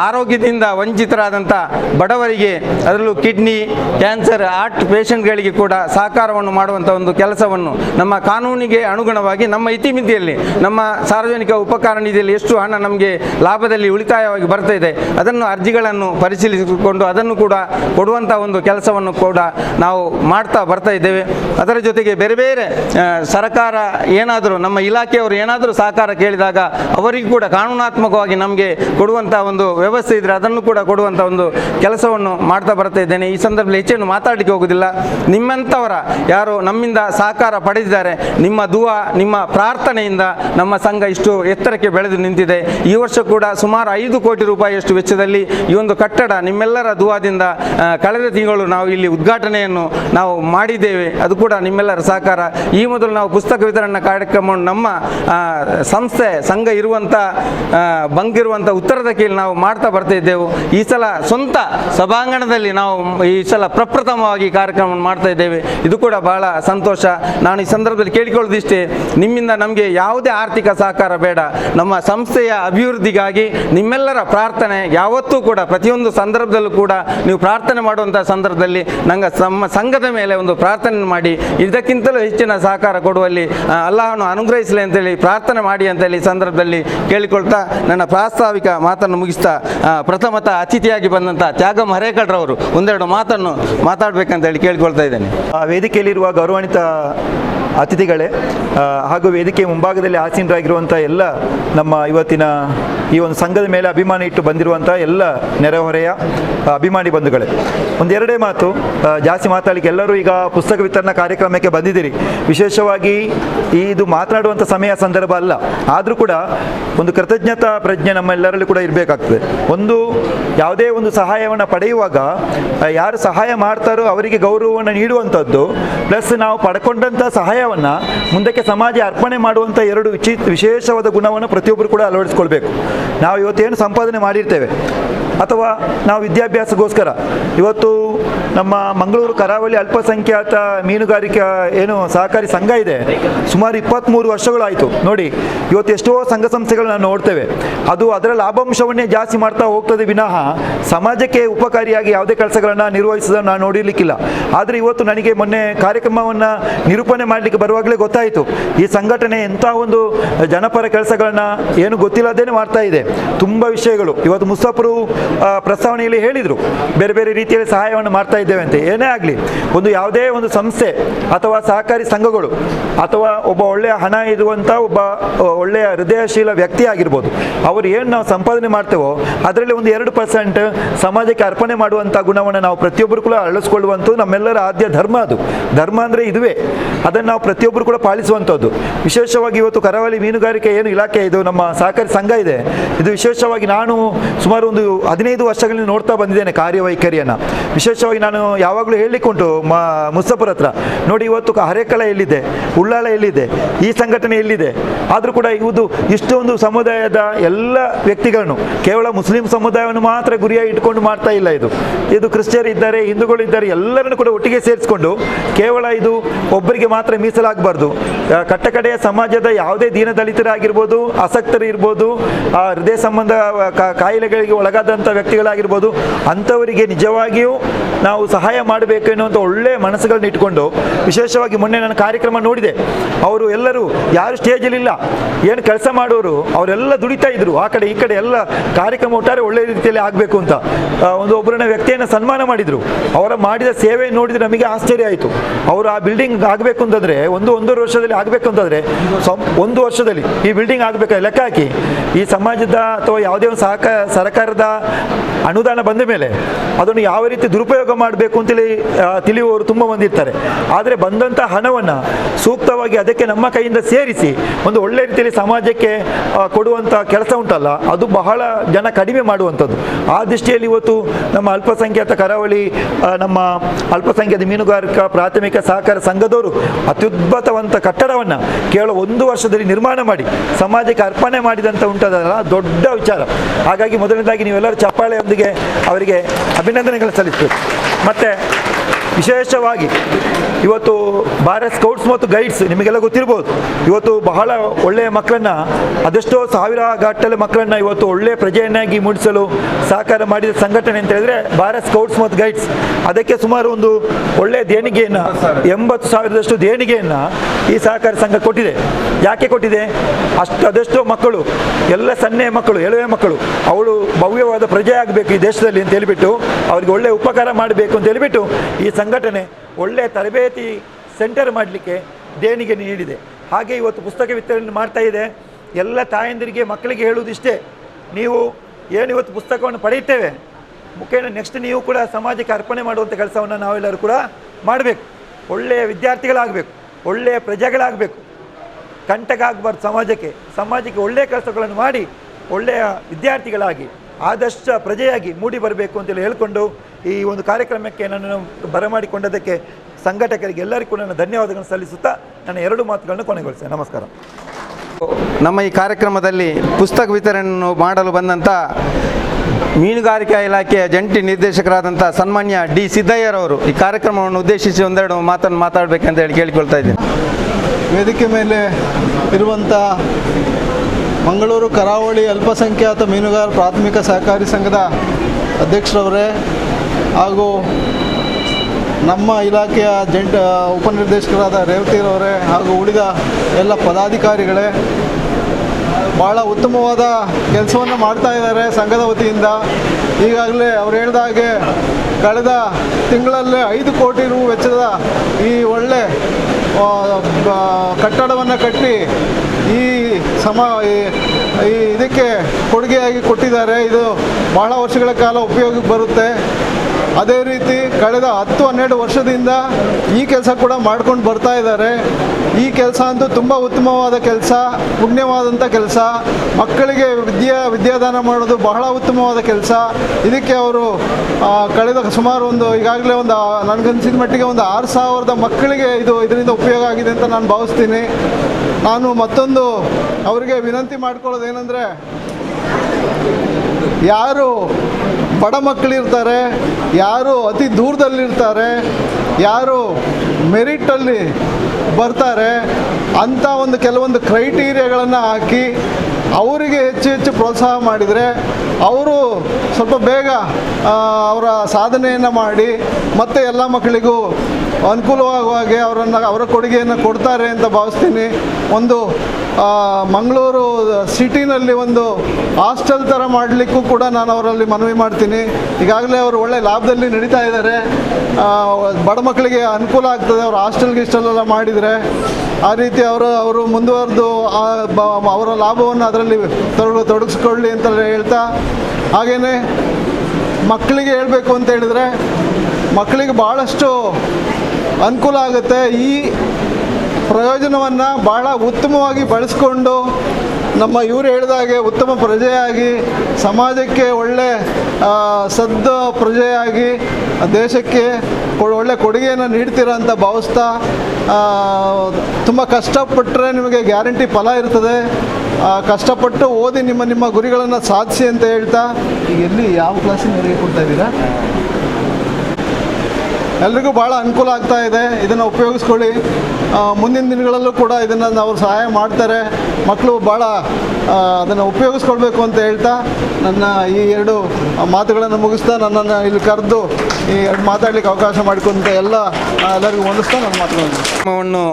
ಆರೋಗ್ಯದಿಂದ ವಂಚಿತರಾದಂಥ ಬಡವರಿಗೆ ಅದರಲ್ಲೂ ಕಿಡ್ನಿ, ಕ್ಯಾನ್ಸರ್, ಹಾರ್ಟ್ ಪೇಷಂಟ್ಗಳಿಗೆ ಕೂಡ ಸಹಕಾರವನ್ನು ಮಾಡುವಂಥ ಒಂದು ಕೆಲಸವನ್ನು ನಮ್ಮ ಕಾನೂನಿಗೆ ಅನುಗುಣವಾಗಿ ನಮ್ಮ ಇತಿಮಿತಿಯಲ್ಲಿ, ನಮ್ಮ ಸಾರ್ವಜನಿಕ ಉಪಕಾರ ನಿಧಿಯಲ್ಲಿ ಎಷ್ಟು ಹಣ ನಮಗೆ ಲಾಭದಲ್ಲಿ ಉಳಿತಾಯವಾಗಿ ಬರ್ತಾ ಇದೆ, ಅದನ್ನು ಅರ್ಜಿಗಳನ್ನು ಪರಿಶೀಲಿಸಿಕೊಂಡು ಅದನ್ನು ಕೂಡ ಕೊಡುವಂಥ ಒಂದು ಕೆಲಸವನ್ನು ಕೂಡ ನಾವು ಮಾಡ್ತಾ ಬರ್ತಾ ಇದ್ದೇವೆ. ಅದರ ಜೊತೆಗೆ ಬೇರೆ ಬೇರೆ ಸರ್ಕಾರ ಏನಾದರೂ ನಮ್ಮ ಇಲಾಖೆಯವರು ಏನಾದರೂ ಸಹಕಾರ ಕೇಳಿದಾಗ ಅವರಿಗೂ ಕೂಡ ಕಾನೂನಾತ್ಮಕವಾಗಿ ನಮಗೆ ಕೊಡುವಂಥ ಒಂದು ವ್ಯವಸ್ಥೆ ಇದ್ದರೆ ಅದನ್ನು ಕೂಡ ಕೊಡುವಂಥ ಒಂದು ಕೆಲಸವನ್ನು ಮಾಡ್ತಾ ಬರ್ತಾ ಇದ್ದೇನೆ. ಈ ಸಂದರ್ಭದಲ್ಲಿ ಹೆಚ್ಚೇನು ಮಾತಾಡಲಿಕ್ಕೆ ಹೋಗುದಿಲ್ಲ. ನಿಮ್ಮಂಥವರ ಯಾರು ನಮ್ಮಿಂದ ಸಹಕಾರ ಪಡೆದಿದ್ದಾರೆ, ನಿಮ್ಮ ದುವಾ, ನಿಮ್ಮ ಪ್ರಾರ್ಥನೆಯಿಂದ ನಮ್ಮ ಸಂಘ ಇಷ್ಟು ಎತ್ತರಕ್ಕೆ ಬೆಳೆದು ನಿಂತಿದೆ. ಈ ವರ್ಷ ಕೂಡ ಸುಮಾರು ಐದು ಕೋಟಿ ರೂಪಾಯಿಯಷ್ಟು ವೆಚ್ಚದಲ್ಲಿ ಈ ಒಂದು ಕಟ್ಟಡ ನಿಮ್ಮೆಲ್ಲರ ದುವಾದಿಂದ ಕಳೆದ ತಿಂಗಳು ನಾವು ಇಲ್ಲಿ ಉದ್ಘಾಟನೆಯನ್ನು ನಾವು ಮಾಡಿದ್ದೇವೆ. ಅದು ಕೂಡ ನಿಮ್ಮೆಲ್ಲರ ಸಹಕಾರ. ಈ ಮೊದಲು ನಾವು ಪುಸ್ತಕ ವಿತರಣಾ ಕಾರ್ಯಕ್ರಮವನ್ನು ನಮ್ಮ ಸಂಸ್ಥೆ, ಸಂಘ ಇರುವಂಥ ಆ, ಬಂಕಿರುವಂಥ ಉತ್ತರದ ಕೀಳು ನಾವು ಮಾಡ್ತಾ ಬರ್ತಾ ಇದ್ದೆವು. ಈ ಸಲ ಸ್ವಂತ ಸಭಾಂಗಣದಲ್ಲಿ ನಾವು ಈ ಸಲ ಪ್ರಪ್ರಥಮವಾಗಿ ಕಾರ್ಯಕ್ರಮವನ್ನು ಮಾಡ್ತಾ ಇದ್ದೇವೆ. ಇದು ಕೂಡ ಬಹಳ ಸಂತೋಷ. ನಾನು ಈ ಸಂದರ್ಭದಲ್ಲಿ ಕೇಳಿಕೊಳ್ಳೋದಿಷ್ಟೇ ನಿಮ್ಮಿಂದ ನಮಗೆ ಯಾವುದೇ ಆರ್ಥಿಕ ಸಹಕಾರ ಬೇಡ. ನಮ್ಮ ಸಂಸ್ಥೆಯ ಅಭಿವೃದ್ಧಿಗಾಗಿ ನಿಮ್ಮೆಲ್ಲರ ಪ್ರಾರ್ಥನೆ ಯಾವತ್ತೂ ಕೂಡ ಪ್ರತಿಯೊಂದು ಸಂದರ್ಭದಲ್ಲೂ ಕೂಡ ನೀವು ಪ್ರಾರ್ಥನೆ ಮಾಡುವಂಥ ಸಂದರ್ಭದಲ್ಲಿ ನಂಗೆ ನಮ್ಮ ಸಂಘದ ಮೇಲೆ ಒಂದು ಪ್ರಾರ್ಥನೆ ಮಾಡಿ ಇದಕ್ಕಿಂತಲೂ ಹೆಚ್ಚಿನ ಸಹಕಾರ ಕೊಡುವಲ್ಲಿ ಅಲ್ಲಾಹನು ಅನುಗ್ರಹಿಸಲಿ ಅಂತೇಳಿ ಪ್ರಾರ್ಥನೆ ಮಾಡಿ ಅಂತೇಳಿ ಸಂದರ್ಭದಲ್ಲಿ ಕೇಳಿಕೊಳ್ತಾ ನನ್ನ ಪ್ರಾಸ್ತಾವಿಕ ಮಾತನ್ನು ಮುಗಿಸ್ತಾ ಪ್ರಥಮತ ಅತಿಥಿಯಾಗಿ ಬಂದಂಥ ತ್ಯಾಗಂ ಹರೇಕಡ್ರವರು ಒಂದೆರಡು ಮಾತನ್ನು ಮಾತಾಡಬೇಕಂತೇಳಿ ಕೇಳಿಕೊಳ್ತಾ ಇದ್ದೇನೆ. ವೇದಿಕೆಯಲ್ಲಿರುವ ಗೌರವಾನ್ವಿತ ಅತಿಥಿಗಳೇ ಹಾಗೂ ವೇದಿಕೆ ಮುಂಭಾಗದಲ್ಲಿ ಆಸೀನರಾಗಿರುವಂಥ ಎಲ್ಲ ನಮ್ಮ ಇವತ್ತಿನ ಈ ಒಂದು ಸಂಘದ ಮೇಲೆ ಅಭಿಮಾನ ಇಟ್ಟು ಬಂದಿರುವಂಥ ಎಲ್ಲ ನೆರೆಹೊರೆಯ ಅಭಿಮಾನಿ ಬಂಧುಗಳೇ. ಒಂದೆರಡೇ ಮಾತು ಜಾಸ್ತಿ ಮಾತಾಡಲಿಕ್ಕೆ ಎಲ್ಲರೂ ಈಗ ಪುಸ್ತಕ ವಿತರಣಾ ಕಾರ್ಯಕ್ರಮಕ್ಕೆ ಬಂದಿದ್ದೀರಿ. ವಿಶೇಷವಾಗಿ ಇದು ಮಾತನಾಡುವಂಥ ಸಮಯ ಸಂದರ್ಭ ಅಲ್ಲ. ಆದರೂ ಕೂಡ ಒಂದು ಕೃತಜ್ಞತಾ ಪ್ರಜ್ಞೆ ನಮ್ಮೆಲ್ಲರಲ್ಲಿ ಕೂಡ ಇರಬೇಕಾಗ್ತದೆ. ಒಂದು ಯಾವುದೇ ಒಂದು ಸಹಾಯವನ್ನು ಪಡೆಯುವಾಗ ಯಾರು ಸಹಾಯ ಮಾಡ್ತಾರೋ ಅವರಿಗೆ ಗೌರವವನ್ನು ನೀಡುವಂಥದ್ದು, ಪ್ಲಸ್ ನಾವು ಪಡ್ಕೊಂಡಂಥ ಸಹಾಯವನ್ನು ಮುಂದಕ್ಕೆ ಸಮಾಜ ಅರ್ಪಣೆ ಮಾಡುವಂಥ ಎರಡು ವಿಚಿ ವಿಶೇಷವಾದ ಗುಣವನ್ನು ಪ್ರತಿಯೊಬ್ಬರು ಕೂಡ ಅಳವಡಿಸ್ಕೊಳ್ಬೇಕು. ನಾವು ಇವತ್ತೇನು ಸಂಪಾದನೆ ಮಾಡಿರ್ತೇವೆ? ಅಥವಾ ನಾವು ವಿದ್ಯಾಭ್ಯಾಸಗೋಸ್ಕರ? ಇವತ್ತು ನಮ್ಮ ಮಂಗಳೂರು ಕರಾವಳಿ ಅಲ್ಪಸಂಖ್ಯಾತ ಮೀನುಗಾರಿಕೆ ಏನು ಸಹಕಾರಿ ಸಂಘ ಇದೆ. ಸುಮಾರು ಇಪ್ಪತ್ತ್ಮೂರು ವರ್ಷಗಳಾಯಿತು. ನೋಡಿ, ಇವತ್ತು ಎಷ್ಟೋ ಸಂಘ ಸಂಸ್ಥೆಗಳು ನಾವು ನೋಡ್ತೇವೆ. ಅದು ಅದರ ಲಾಭಾಂಶವನ್ನೇ ಜಾಸ್ತಿ ಮಾಡ್ತಾ ಹೋಗ್ತದೆ ವಿನಃ ಸಮಾಜಕ್ಕೆ ಉಪಕಾರಿಯಾಗಿ ಯಾವುದೇ ಕೆಲಸಗಳನ್ನು ನಿರ್ವಹಿಸೋದನ್ನು ನಾನು ನೋಡಿರ್ಲಿಕ್ಕಿಲ್ಲ. ಆದರೆ ಇವತ್ತು ನನಗೆ ಮೊನ್ನೆ ಕಾರ್ಯಕ್ರಮವನ್ನು ನಿರೂಪಣೆ ಮಾಡಲಿಕ್ಕೆ ಬರುವಾಗಲೇ ಗೊತ್ತಾಯಿತು. ಈ ಸಂಘಟನೆ ಎಂಥ ಒಂದು ಜನಪರ ಕೆಲಸಗಳನ್ನ ಏನು ಗೊತ್ತಿಲ್ಲದೇನೆ ಮಾಡ್ತಾ ಇದೆ. ತುಂಬ ವಿಷಯಗಳು. ಇವತ್ತು ಮುಸ್ತಾಫರು ಪ್ರಸ್ತಾವನೆಯಲ್ಲಿ ಹೇಳಿದರು. ಬೇರೆ ಬೇರೆ ರೀತಿಯಲ್ಲಿ ಸಹಾಯವನ್ನು ಮಾಡ್ತಾ ಇದ್ದೇವೆ ಅಂತ. ಏನೇ ಆಗಲಿ, ಒಂದು ಯಾವುದೇ ಒಂದು ಸಂಸ್ಥೆ ಅಥವಾ ಸಹಕಾರಿ ಸಂಘಗಳು ಅಥವಾ ಒಬ್ಬ ಒಳ್ಳೆಯ ಹಣ ಇರುವಂಥ ಒಬ್ಬ ಒಳ್ಳೆಯ ಹೃದಯಶೀಲ ವ್ಯಕ್ತಿ ಆಗಿರ್ಬೋದು, ಅವರು ಏನು ನಾವು ಸಂಪಾದನೆ ಮಾಡ್ತೇವೋ, ಅದರಲ್ಲಿ ಒಂದು ಎರಡು ಪರ್ಸೆಂಟ್ ಸಮಾಜಕ್ಕೆ ಅರ್ಪಣೆ ಮಾಡುವಂಥ ಗುಣವನ್ನು ನಾವು ಪ್ರತಿಯೊಬ್ಬರು ಕೂಡ ಅಳಿಸ್ಕೊಳ್ಳುವಂಥದ್ದು ನಮ್ಮೆಲ್ಲರ ಆದ್ಯ ಧರ್ಮ ಅದು. ಧರ್ಮ ಅಂದರೆ ಇದುವೇ. ಅದನ್ನು ನಾವು ಪ್ರತಿಯೊಬ್ಬರು ಕೂಡ ಪಾಲಿಸುವಂಥದ್ದು ವಿಶೇಷವಾಗಿ ಇವತ್ತು ಕರಾವಳಿ ಮೀನುಗಾರಿಕೆ ಏನು ಇಲಾಖೆ ಇದು ನಮ್ಮ ಸಹಕಾರಿ ಸಂಘ ಇದೆ. ಇದು ವಿಶೇಷವಾಗಿ ನಾನು ಸುಮಾರು ಒಂದು ಹದಿನೈದು ವರ್ಷಗಳಿಂದ ನೋಡ್ತಾ ಬಂದಿದ್ದೇನೆ ಕಾರ್ಯವೈಖರಿಯನ್ನು. ವಿಶೇಷವಾಗಿ ನಾನು ಯಾವಾಗಲೂ ಹೇಳಿಕೊಂಡು ಮ ಮುಸ್ತಫರ್ ಹತ್ರ. ನೋಡಿ, ಇವತ್ತು ಹರೇಕಳ ಎಲ್ಲಿದೆ? ಉಳ್ಳಾಳ ಎಲ್ಲಿದೆ? ಈ ಸಂಘಟನೆ ಎಲ್ಲಿದೆ? ಆದರೂ ಕೂಡ ಇದು ಇಷ್ಟೊಂದು ಸಮುದಾಯದ ಎಲ್ಲ ವ್ಯಕ್ತಿಗಳನ್ನು, ಕೇವಲ ಮುಸ್ಲಿಂ ಸಮುದಾಯವನ್ನು ಮಾತ್ರ ಗುರಿಯಾಗಿ ಇಟ್ಕೊಂಡು ಮಾಡ್ತಾ ಇಲ್ಲ ಇದು. ಇದು ಕ್ರಿಶ್ಚಿಯರ್ ಇದ್ದಾರೆ, ಹಿಂದೂಗಳು ಇದ್ದಾರೆ, ಎಲ್ಲರನ್ನು ಕೂಡ ಒಟ್ಟಿಗೆ ಸೇರಿಸಿಕೊಂಡು ಕೇವಲ ಇದು ಒಬ್ಬರಿಗೆ ಮಾತ್ರ ಮೀಸಲಾಗಬಾರ್ದು. ಕಟ್ಟಕಡೆಯ ಸಮಾಜದ ಯಾವುದೇ ದೀನದಲಿತರಾಗಿರ್ಬೋದು ಆಸಕ್ತರು ಇರ್ಬೋದು ಹೃದಯ ಸಂಬಂಧ ಕಾಯಿಲೆಗಳಿಗೆ ಒಳಗಾದಂಥ ವ್ಯಕ್ತಿಗಳಾಗಿರ್ಬೋದು, ಅಂಥವರಿಗೆ ನಿಜವಾಗಿಯೂ ನಾವು ಸಹಾಯ ಮಾಡಬೇಕು ಎನ್ನುವಂಥ ಒಳ್ಳೆಯ ಮನಸ್ಸುಗಳನ್ನ ಇಟ್ಕೊಂಡು ವಿಶೇಷವಾಗಿ ಮೊನ್ನೆ ನನ್ನ ಕಾರ್ಯಕ್ರಮ ನೋಡಿದೆ. ಅವರು ಎಲ್ಲರೂ ಯಾರು ಸ್ಟೇಜಲ್ಲಿಲ್ಲ ಏನು ಕೆಲಸ ಮಾಡೋರು, ಅವರೆಲ್ಲ ದುಡಿತಾ ಇದ್ರು. ಆ ಕಡೆ ಈ ಕಡೆ ಎಲ್ಲ ಕಾರ್ಯಕ್ರಮ ಒಟ್ಟಾರೆ ಒಳ್ಳೆಯ ರೀತಿಯಲ್ಲಿ ಆಗಬೇಕು ಅಂತ. ಒಂದು ಒಬ್ಬರನ್ನ ವ್ಯಕ್ತಿಯನ್ನು ಸನ್ಮಾನ ಮಾಡಿದರು. ಅವರ ಮಾಡಿದ ಸೇವೆ ನೋಡಿದರೆ ನಮಗೆ ಆಶ್ಚರ್ಯ ಆಯಿತು. ಅವರು ಆ ಬಿಲ್ಡಿಂಗ್ ಆಗಬೇಕು ಅಂತಂದರೆ, ಒಂದು ಒಂದೂವರೆ ವರ್ಷದಲ್ಲಿ ಆಗಬೇಕು ಅಂತಂದರೆ ಒಂದು ವರ್ಷದಲ್ಲಿ ಈ ಬಿಲ್ಡಿಂಗ್ ಆಗಬೇಕಾದ್ರೆ ಲೆಕ್ಕ ಹಾಕಿ, ಈ ಸಮಾಜದ ಅಥವಾ ಯಾವುದೇ ಒಂದು ಸಹಕಾರ ಸರ್ಕಾರದ time. ಅನುದಾನ ಬಂದ ಮೇಲೆ ಅದನ್ನು ಯಾವ ರೀತಿ ದುರುಪಯೋಗ ಮಾಡಬೇಕು ಅಂತೇಳಿ ತಿಳಿಯುವವರು ತುಂಬ ಬಂದಿರ್ತಾರೆ ಆದರೆ ಬಂದಂಥ ಹಣವನ್ನು ಸೂಕ್ತವಾಗಿ ಅದಕ್ಕೆ ನಮ್ಮ ಕೈಯಿಂದ ಸೇರಿಸಿ ಒಂದು ಒಳ್ಳೆ ರೀತಿಯಲ್ಲಿ ಸಮಾಜಕ್ಕೆ ಕೊಡುವಂಥ ಕೆಲಸ ಉಂಟಲ್ಲ, ಅದು ಬಹಳ ಜನ ಕಡಿಮೆ ಮಾಡುವಂಥದ್ದು. ಆ ದೃಷ್ಟಿಯಲ್ಲಿ ಇವತ್ತು ನಮ್ಮ ಅಲ್ಪಸಂಖ್ಯಾತ ಕರಾವಳಿ ನಮ್ಮ ಅಲ್ಪಸಂಖ್ಯಾತ ಮೀನುಗಾರಿಕಾ ಪ್ರಾಥಮಿಕ ಸಹಕಾರ ಸಂಘದವರು ಅತ್ಯುದ್ಭುತವಂತ ಕಟ್ಟಡವನ್ನು ಕೇವಲ ಒಂದು ವರ್ಷದಲ್ಲಿ ನಿರ್ಮಾಣ ಮಾಡಿ, ಸಮಾಜಕ್ಕೆ ಅರ್ಪಣೆ ಮಾಡಿದಂಥ ಉಂಟದಲ್ಲ, ದೊಡ್ಡ ವಿಚಾರ. ಹಾಗಾಗಿ ಮೊದಲನೇದಾಗಿ ನೀವೆಲ್ಲರೂ ಚಪ್ಪಾಳೆಯೊಂದಿಗೆ ಅವರಿಗೆ ಅಭಿನಂದನೆಗಳು ಸಲ್ಲಿಸಬೇಕು. ಮತ್ತು ವಿಶೇಷವಾಗಿ ಇವತ್ತು ಭಾರತ್ ಸ್ಕೌಟ್ಸ್ ಮತ್ತು ಗೈಡ್ಸ್ ನಿಮಗೆಲ್ಲ ಗೊತ್ತಿರ್ಬೋದು. ಇವತ್ತು ಬಹಳ ಒಳ್ಳೆಯ ಮಕ್ಕಳನ್ನು, ಅದೆಷ್ಟೋ ಸಾವಿರ ಗಟ್ಟಲೆ ಮಕ್ಕಳನ್ನು ಇವತ್ತು ಒಳ್ಳೆಯ ಪ್ರಜೆಯನ್ನಾಗಿ ಮೂಡಿಸಲು ಸಹಕಾರ ಮಾಡಿದ ಸಂಘಟನೆ ಅಂತ ಹೇಳಿದ್ರೆ ಭಾರತ್ ಸ್ಕೌಟ್ಸ್ ಮತ್ತು ಗೈಡ್ಸ್. ಅದಕ್ಕೆ ಸುಮಾರು ಒಂದು ಒಳ್ಳೆಯ ದೇಣಿಗೆಯನ್ನು, ಎಂಬತ್ತು ಸಾವಿರದಷ್ಟು ದೇಣಿಗೆಯನ್ನು ಈ ಸಹಕಾರ ಸಂಘ ಕೊಟ್ಟಿದೆ. ಯಾಕೆ ಕೊಟ್ಟಿದೆ? ಅಷ್ಟು ಅದೆಷ್ಟೋ ಮಕ್ಕಳು, ಎಲ್ಲ ಸಣ್ಣ ಮಕ್ಕಳು ಎಳುವೆ ಮಕ್ಕಳು, ಅವಳು ಭವ್ಯವಾದ ಪ್ರಜೆ ಆಗಬೇಕು ಈ ದೇಶದಲ್ಲಿ ಅಂತ ಹೇಳಿಬಿಟ್ಟು ಅವರಿಗೆ ಒಳ್ಳೆಯ ಉಪಕಾರ ಮಾಡಬೇಕು ಅಂತ ಹೇಳಿಬಿಟ್ಟು ಈ ಸಂಘಟನೆ ಒಳ್ಳೆಯ ತರಬೇತಿ ಸೆಂಟರ್ ಮಾಡಲಿಕ್ಕೆ ದೇಣಿಗೆ ನೀಡಿದೆ. ಹಾಗೆ ಇವತ್ತು ಪುಸ್ತಕ ವಿತರಣೆ ಮಾಡ್ತಾ ಇದೆ. ಎಲ್ಲ ತಾಯಂದಿರಿಗೆ, ಮಕ್ಕಳಿಗೆ ಹೇಳುವುದಿಷ್ಟೇ. ನೀವು ಏನು ಇವತ್ತು ಪುಸ್ತಕವನ್ನು ಪಡೆಯುತ್ತೇವೆ? ಮುಖೇನ ನೆಕ್ಸ್ಟ್ ನೀವು ಕೂಡ ಸಮಾಜಕ್ಕೆ ಅರ್ಪಣೆ ಮಾಡುವಂಥ ಕೆಲಸವನ್ನು ನಾವೆಲ್ಲರೂ ಕೂಡ ಮಾಡಬೇಕು. ಒಳ್ಳೆಯ ವಿದ್ಯಾರ್ಥಿಗಳಾಗಬೇಕು. ಒಳ್ಳೆಯ ಪ್ರಜೆಗಳಾಗಬೇಕು. ಕಂಟಕಾಗಬಾರ್ದು ಸಮಾಜಕ್ಕೆ. ಸಮಾಜಕ್ಕೆ ಒಳ್ಳೆಯ ಕೆಲಸಗಳನ್ನು ಮಾಡಿ, ಒಳ್ಳೆಯ ವಿದ್ಯಾರ್ಥಿಗಳಾಗಿ, ಆದರ್ಶ ಪ್ರಜೆಯಾಗಿ ಮೂಡಿ ಬರಬೇಕು ಅಂತೇಳಿ ಹೇಳಿಕೊಂಡು ಈ ಒಂದು ಕಾರ್ಯಕ್ರಮಕ್ಕೆ ನನ್ನನ್ನು ಬರಮಾಡಿಕೊಂಡದಕ್ಕೆ ಸಂಘಟಕರಿಗೆ ಎಲ್ಲರಿಗೂ ನನ್ನ ನಾನು ಧನ್ಯವಾದಗಳನ್ನು ಸಲ್ಲಿಸುತ್ತಾ ನನ್ನ ಎರಡು ಮಾತುಗಳನ್ನು ಕೊನೆಗೊಳಿಸ್ತೇನೆ. ನಮಸ್ಕಾರ. ನಮ್ಮ ಈ ಕಾರ್ಯಕ್ರಮದಲ್ಲಿ ಪುಸ್ತಕ ವಿತರಣೆಯನ್ನು ಮಾಡಲು ಬಂದಂಥ ಮೀನುಗಾರಿಕಾ ಇಲಾಖೆಯ ಜಂಟಿ ನಿರ್ದೇಶಕರಾದಂಥ ಸನ್ಮಾನ್ಯ ಡಿ ಸಿದ್ದಯ್ಯರವರು ಈ ಕಾರ್ಯಕ್ರಮವನ್ನು ಉದ್ದೇಶಿಸಿ ಒಂದೆರಡು ಮಾತನ್ನು ಮಾತಾಡಬೇಕಂತ ಹೇಳಿ ಕೇಳಿಕೊಳ್ತಾ ಇದ್ದೀನಿ. ವೇದಿಕೆ ಮೇಲೆ ಇರುವಂಥ ಮಂಗಳೂರು ಕರಾವಳಿ ಅಲ್ಪಸಂಖ್ಯಾತ ಮೀನುಗಾರ ಪ್ರಾಥಮಿಕ ಸಹಕಾರಿ ಸಂಘದ ಅಧ್ಯಕ್ಷರವರೇ ಹಾಗೂ ನಮ್ಮ ಇಲಾಖೆಯ ಜಂಟ ಉಪನಿರ್ದೇಶಕರಾದ ರೇವತಿರವರೇ ಹಾಗೂ ಉಳಿದ ಎಲ್ಲ ಪದಾಧಿಕಾರಿಗಳೇ ಭಾಳ ಉತ್ತಮವಾದ ಕೆಲಸವನ್ನು ಮಾಡ್ತಾ ಇದ್ದಾರೆ ಸಂಘದ ವತಿಯಿಂದ. ಈಗಾಗಲೇ ಅವ್ರು ಹೇಳಿದ ಹಾಗೆ ಕಳೆದ ತಿಂಗಳಲ್ಲೇ ಐದು ಕೋಟಿ ರೂ ವೆಚ್ಚದ ಈ ಒಳ್ಳೆ ಕಟ್ಟಡವನ್ನು ಕಟ್ಟಿ ಈ ಸಮ ಈ ಇದಕ್ಕೆ ಕೊಡುಗೆಯಾಗಿ ಕೊಟ್ಟಿದ್ದಾರೆ. ಇದು ಬಹಳ ವರ್ಷಗಳ ಕಾಲ ಉಪಯೋಗಕ್ಕೆ ಬರುತ್ತೆ. ಅದೇ ರೀತಿ ಕಳೆದ ಹತ್ತು ಹನ್ನೆರಡು ವರ್ಷದಿಂದ ಈ ಕೆಲಸ ಕೂಡ ಮಾಡ್ಕೊಂಡು ಬರ್ತಾ ಇದ್ದಾರೆ. ಈ ಕೆಲಸ ಅಂತೂ ತುಂಬ ಉತ್ತಮವಾದ ಕೆಲಸ ಪುಣ್ಯವಾದಂಥ ಕೆಲಸ. ಮಕ್ಕಳಿಗೆ ವಿದ್ಯಾ, ವಿದ್ಯಾದಾನ ಮಾಡೋದು ಬಹಳ ಉತ್ತಮವಾದ ಕೆಲಸ. ಇದಕ್ಕೆ ಅವರು ಕಳೆದ ಸುಮಾರು ಒಂದು, ಈಗಾಗಲೇ ಒಂದು, ನನಗನ್ಸಿದ ಮಟ್ಟಿಗೆ ಒಂದು ಆರು ಸಾವಿರದ ಮಕ್ಕಳಿಗೆ ಇದು ಇದರಿಂದ ಉಪಯೋಗ ಆಗಿದೆ ಅಂತ ನಾನು ಭಾವಿಸ್ತೀನಿ. ನಾನು ಮತ್ತೊಂದು ಅವರಿಗೆ ವಿನಂತಿ ಮಾಡ್ಕೊಳ್ಳೋದು ಏನಂದರೆ ಯಾರು ಬಡ ಮಕ್ಕಳಿರ್ತಾರೆ, ಯಾರು ಅತಿ ದೂರದಲ್ಲಿರ್ತಾರೆ, ಯಾರು ಮೆರಿಟಲ್ಲಿ ಬರ್ತಾರೆ ಅಂಥ ಒಂದು ಕೆಲವೊಂದು ಕ್ರೈಟೀರಿಯಾಗಳನ್ನು ಹಾಕಿ ಅವರಿಗೆ ಹೆಚ್ಚು ಹೆಚ್ಚು ಪ್ರೋತ್ಸಾಹ ಮಾಡಿದರೆ ಅವರು ಸ್ವಲ್ಪ ಬೇಗ ಅವರ ಸಾಧನೆಯನ್ನು ಮಾಡಿ ಮತ್ತೆ ಎಲ್ಲ ಮಕ್ಕಳಿಗೂ ಅನುಕೂಲವಾಗುವ ಹಾಗೆ ಅವರನ್ನು, ಅವರ ಕೊಡುಗೆಯನ್ನು ಕೊಡ್ತಾರೆ ಅಂತ ಭಾವಿಸ್ತೀನಿ. ಒಂದು ಮಂಗಳೂರು ಸಿಟಿನಲ್ಲಿ ಒಂದು ಹಾಸ್ಟೆಲ್ ಥರ ಮಾಡಲಿಕ್ಕೂ ಕೂಡ ನಾನು ಅವರಲ್ಲಿ ಮನವಿ ಮಾಡ್ತೀನಿ. ಈಗಾಗಲೇ ಅವರು ಒಳ್ಳೆ ಲಾಭದಲ್ಲಿ ನಡೀತಾ ಇದ್ದಾರೆ. ಬಡ ಮಕ್ಕಳಿಗೆ ಅನುಕೂಲ ಆಗ್ತದೆ. ಅವರು ಹಾಸ್ಟೆಲ್ ಗಿಸ್ಟೆಲ್ ಮಾಡಿದರೆ ಆ ರೀತಿ ಅವರು ಅವರು ಮುಂದುವರೆದು ಅವರ ಲಾಭವನ್ನು ಅದರಲ್ಲಿ ತೊಡಗ, ತೊಡಗಿಸ್ಕೊಳ್ಳಿ ಅಂತ ಹೇಳ್ತಾ ಹಾಗೆಯೇ ಮಕ್ಕಳಿಗೆ ಹೇಳಬೇಕು ಅಂತ ಹೇಳಿದರೆ ಮಕ್ಕಳಿಗೆ ಭಾಳಷ್ಟು ಅನುಕೂಲ ಆಗುತ್ತೆ. ಈ ಪ್ರಯೋಜನವನ್ನು ಭಾಳ ಉತ್ತಮವಾಗಿ ಬಳಸ್ಕೊಂಡು ನಮ್ಮ ಇವರು ಹೇಳಿದಾಗೆ ಉತ್ತಮ ಪ್ರಜೆಯಾಗಿ, ಸಮಾಜಕ್ಕೆ ಒಳ್ಳೆ ಸದ್ದ ಪ್ರಜೆಯಾಗಿ, ದೇಶಕ್ಕೆ ಒಳ್ಳೆ ಕೊಡುಗೆಯನ್ನು ನೀಡ್ತೀರ ಅಂತ ಭಾವಿಸ್ತಾ ತುಂಬ ಕಷ್ಟಪಟ್ಟರೆ ನಿಮಗೆ ಗ್ಯಾರಂಟಿ ಫಲ ಇರ್ತದೆ. ಕಷ್ಟಪಟ್ಟು ಓದಿ ನಿಮ್ಮ ನಿಮ್ಮ ಗುರಿಗಳನ್ನು ಸಾಧಿಸಿ ಅಂತ ಹೇಳ್ತಾ, ಈಗ ಎಲ್ಲಿ ಯಾವ ಕ್ಲಾಸಿನ ಕೊಡ್ತಾ ಇದ್ದೀರಾ? ಎಲ್ರಿಗೂ ಭಾಳ ಅನುಕೂಲ ಆಗ್ತಾ ಇದೆ. ಇದನ್ನು ಉಪಯೋಗಿಸ್ಕೊಳ್ಳಿ. ಮುಂದಿನ ದಿನಗಳಲ್ಲೂ ಕೂಡ ಇದನ್ನು ಅವರು ಸಹಾಯ ಮಾಡ್ತಾರೆ. ಮಕ್ಕಳು ಭಾಳ ಅದನ್ನು ಉಪಯೋಗಿಸ್ಕೊಳ್ಬೇಕು ಅಂತ ಹೇಳ್ತಾ ನನ್ನ ಈ ಎರಡು ಮಾತುಗಳನ್ನು ಮುಗಿಸ್ತಾ ನನ್ನನ್ನು ಇಲ್ಲಿ ಕರೆದು ಈ ಎರಡು ಮಾತಾಡಲಿಕ್ಕೆ ಅವಕಾಶ ಮಾಡಿಕೊಂತ ಎಲ್ಲ ಎಲ್ಲರಿಗೂ ಹೊಂದಿಸ್ತಾ ನನ್ನ ಮಾತುಗಳನ್ನು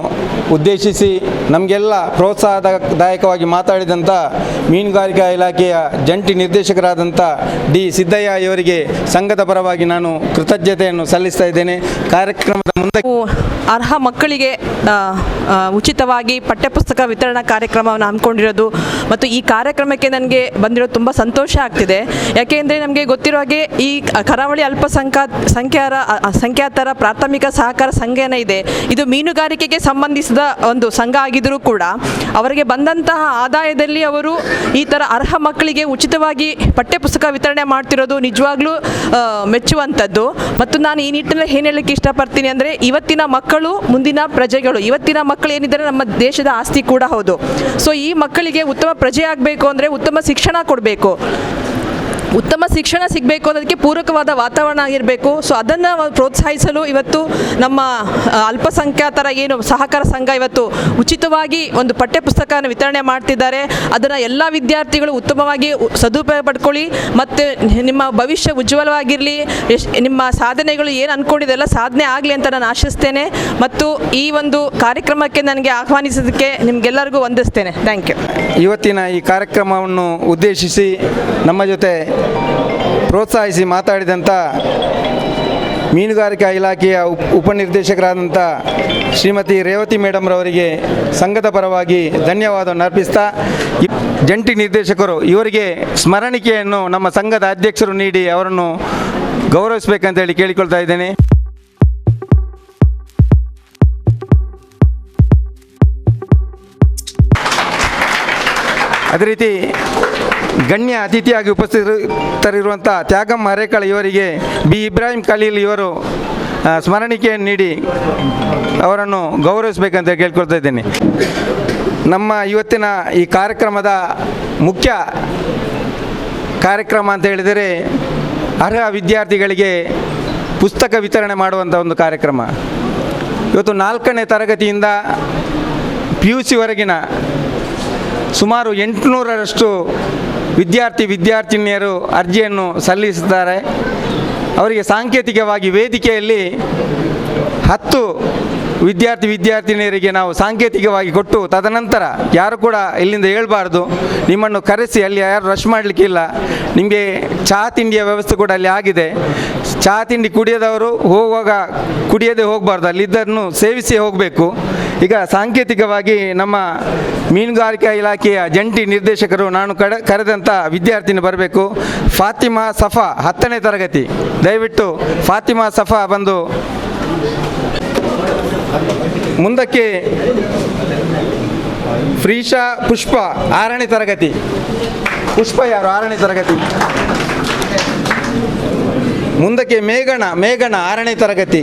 ಉದ್ದೇಶಿಸಿ ನಮಗೆಲ್ಲ ಪ್ರೋತ್ಸಾಹದಾಯಕವಾಗಿ ಮಾತಾಡಿದಂಥ ಮೀನುಗಾರಿಕಾ ಇಲಾಖೆಯ ಜಂಟಿ ನಿರ್ದೇಶಕರಾದಂಥ ಡಿ ಸಿದ್ದಯ್ಯ ಇವರಿಗೆ ಸಂಘದ ಪರವಾಗಿ ನಾನು ಕೃತಜ್ಞತೆಯನ್ನು ಸಲ್ಲಿಸ್ತಾ ಇದ್ದೇನೆ. ಕಾರ್ಯಕ್ರಮದ ಮುಂದೆ ಅರ್ಹ ಮಕ್ಕಳಿಗೆ ಉಚಿತವಾಗಿ ಪಠ್ಯಪುಸ್ತಕ ವಿತರಣಾ ಕಾರ್ಯಕ್ರಮವನ್ನು ಹಮ್ಮಿಕೊಂಡಿರೋದು ಮತ್ತು ಈ ಕಾರ್ಯಕ್ರಮಕ್ಕೆ ನನಗೆ ಬಂದಿರೋದು ತುಂಬ ಸಂತೋಷ ಆಗ್ತಿದೆ. ಯಾಕೆಂದರೆ ನಮಗೆ ಗೊತ್ತಿರೋ ಹಾಗೆ ಈ ಕರಾವಳಿ ಅಲ್ಪಸಂಖ್ಯಾ, ಸಂಖ್ಯಾರ ಸಂಖ್ಯಾತರ ಪ್ರಾಥಮಿಕ ಸಹಕಾರ ಸಂಘ ಇದೆ. ಇದು ಮೀನುಗಾರಿಕೆಗೆ ಸಂಬಂಧಿಸಿದ ಒಂದು ಸಂಘ ಆಗಿದ್ದರೂ ಕೂಡ ಅವರಿಗೆ ಬಂದಂತಹ ಆದಾಯದಲ್ಲಿ ಅವರು ಈ ಥರ ಅರ್ಹ ಮಕ್ಕಳಿಗೆ ಉಚಿತವಾಗಿ ಪಠ್ಯಪುಸ್ತಕ ವಿತರಣೆ ಮಾಡ್ತಿರೋದು ನಿಜವಾಗ್ಲೂ ಮೆಚ್ಚುವಂಥದ್ದು. ಮತ್ತು ನಾನು ಈ ನಿಟ್ಟಿನಲ್ಲಿ ಏನು ಹೇಳಲಿಕ್ಕೆ ಇಷ್ಟಪಡ್ತೀನಿ ಅಂದರೆ ಇವತ್ತಿನ ಮಕ್ಕಳು ಮುಂದಿನ ಪ್ರಜೆಗಳು ಇವತ್ತಿನ ಮಕ್ಕಳು ಏನಿದ್ದಾರೆ ನಮ್ಮ ದೇಶದ ಆಸ್ತಿ ಕೂಡ ಹೌದು. ಸೊ ಈ ಮಕ್ಕಳಿಗೆ ಉತ್ತಮ ಪ್ರಜೆ ಆಗಬೇಕು ಅಂದರೆ ಉತ್ತಮ ಶಿಕ್ಷಣ ಕೊಡಬೇಕು. ಉತ್ತಮ ಶಿಕ್ಷಣ ಸಿಗಬೇಕು ಅನ್ನೋದಕ್ಕೆ ಪೂರಕವಾದ ವಾತಾವರಣ ಆಗಿರಬೇಕು. ಸೊ ಅದನ್ನು ಪ್ರೋತ್ಸಾಹಿಸಲು ಇವತ್ತು ನಮ್ಮ ಅಲ್ಪಸಂಖ್ಯಾತರ ಏನು ಸಹಕಾರ ಸಂಘ ಇವತ್ತು ಉಚಿತವಾಗಿ ಒಂದು ಪಠ್ಯಪುಸ್ತಕವನ್ನು ವಿತರಣೆ ಮಾಡ್ತಿದ್ದಾರೆ. ಅದನ್ನು ಎಲ್ಲ ವಿದ್ಯಾರ್ಥಿಗಳು ಉತ್ತಮವಾಗಿ ಸದುಪಯೋಗ ಪಡ್ಕೊಳ್ಳಿ. ಮತ್ತು ನಿಮ್ಮ ಭವಿಷ್ಯ ಉಜ್ವಲವಾಗಿರಲಿ. ನಿಮ್ಮ ಸಾಧನೆಗಳು ಏನು ಅಂದ್ಕೊಂಡಿದ್ದೆಲ್ಲ ಸಾಧನೆ ಆಗಲಿ ಅಂತ ನಾನು ಆಶಿಸ್ತೇನೆ. ಮತ್ತು ಈ ಒಂದು ಕಾರ್ಯಕ್ರಮಕ್ಕೆ ನನಗೆ ಆಹ್ವಾನಿಸೋದಕ್ಕೆ ನಿಮಗೆಲ್ಲರಿಗೂ ವಂದಿಸ್ತೇನೆ. Thank you. ಇವತ್ತಿನ ಈ ಕಾರ್ಯಕ್ರಮವನ್ನು ಉದ್ದೇಶಿಸಿ ನಮ್ಮ ಜೊತೆ ಪ್ರೋತ್ಸಾಹಿಸಿ ಮಾತಾಡಿದಂಥ ಮೀನುಗಾರಿಕಾ ಇಲಾಖೆಯ ಉಪ್ ಉಪನಿರ್ದೇಶಕರಾದಂಥ ಶ್ರೀಮತಿ ರೇವತಿ ಮೇಡಮ್ರವರಿಗೆ ಸಂಘದ ಪರವಾಗಿ ಧನ್ಯವಾದವನ್ನು ಅರ್ಪಿಸ್ತಾ ಜಂಟಿ ನಿರ್ದೇಶಕರು ಇವರಿಗೆ ಸ್ಮರಣಿಕೆಯನ್ನು ನಮ್ಮ ಸಂಘದ ಅಧ್ಯಕ್ಷರು ನೀಡಿ ಅವರನ್ನು ಗೌರವಿಸಬೇಕಂತೇಳಿ ಕೇಳಿಕೊಳ್ತಾ ಇದ್ದೇನೆ. ಅದೇ ರೀತಿ ಗಣ್ಯ ಅತಿಥಿಯಾಗಿ ಉಪಸ್ಥಿತರಿರುವಂಥ ತ್ಯಾಗಮ್ಮ ಅರೇಕಳ ಇವರಿಗೆ ಬಿ ಇಬ್ರಾಹಿಂ ಖಲೀಲ್ ಇವರು ಸ್ಮರಣಿಕೆಯನ್ನು ನೀಡಿ ಅವರನ್ನು ಗೌರವಿಸಬೇಕಂತ ಕೇಳ್ಕೊಳ್ತಾ ಇದ್ದೇನೆ. ನಮ್ಮ ಇವತ್ತಿನ ಈ ಕಾರ್ಯಕ್ರಮದ ಮುಖ್ಯ ಕಾರ್ಯಕ್ರಮ ಅಂತ ಹೇಳಿದರೆ ಅರ್ಹ ವಿದ್ಯಾರ್ಥಿಗಳಿಗೆ ಪುಸ್ತಕ ವಿತರಣೆ ಮಾಡುವಂಥ ಒಂದು ಕಾರ್ಯಕ್ರಮ. ಇವತ್ತು ನಾಲ್ಕನೇ ತರಗತಿಯಿಂದ ಪಿ ಯು ಸಿವರೆಗಿನ ಸುಮಾರು ಎಂಟುನೂರರಷ್ಟು ವಿದ್ಯಾರ್ಥಿ, ವಿದ್ಯಾರ್ಥಿನಿಯರು ಅರ್ಜಿಯನ್ನು ಸಲ್ಲಿಸುತ್ತಾರೆ. ಅವರಿಗೆ ಸಾಂಕೇತಿಕವಾಗಿ ವೇದಿಕೆಯಲ್ಲಿ ಹತ್ತು ವಿದ್ಯಾರ್ಥಿ, ವಿದ್ಯಾರ್ಥಿನಿಯರಿಗೆ ನಾವು ಸಾಂಕೇತಿಕವಾಗಿ ಕೊಟ್ಟು ತದನಂತರ ಯಾರು ಕೂಡ ಇಲ್ಲಿಂದ ಹೇಳ್ಬಾರ್ದು. ನಿಮ್ಮನ್ನು ಕರೆಸಿ, ಅಲ್ಲಿ ಯಾರು ರಶ್ ಮಾಡಲಿಕ್ಕಿಲ್ಲ ನಿಮಗೆ ಚಹಾ ತಿಂಡಿಯ ವ್ಯವಸ್ಥೆ ಕೂಡ ಅಲ್ಲಿ ಆಗಿದೆ. ಚಹಾ ತಿಂಡಿ ಕುಡಿಯದವರು ಹೋಗುವಾಗ ಕುಡಿಯದೆ ಹೋಗಬಾರ್ದು. ಅಲ್ಲಿದ್ದನ್ನು ಸೇವಿಸಿ ಹೋಗಬೇಕು. ಈಗ ಸಾಂಕೇತಿಕವಾಗಿ ನಮ್ಮ ಮೀನುಗಾರಿಕಾ ಇಲಾಖೆಯ ಜಂಟಿ ನಿರ್ದೇಶಕರು ನಾನು ಕಡ ಕರೆದಂಥ ವಿದ್ಯಾರ್ಥಿನಿ ಬರಬೇಕು. ಫಾತಿಮಾ ಸಫಾ ಹತ್ತನೇ ತರಗತಿ. ದಯವಿಟ್ಟು ಫಾತಿಮಾ ಸಫಾ ಬಂದು ಮುಂದಕ್ಕೆ ಫ್ರೀಶಾ ಪುಷ್ಪ ಆರನೇ ತರಗತಿ. ಪುಷ್ಪ ಯಾರು? ಆರನೇ ತರಗತಿ. ಮುಂದಕ್ಕೆ ಮೇಘಣ ಮೇಘಣ ಆರನೇ ತರಗತಿ.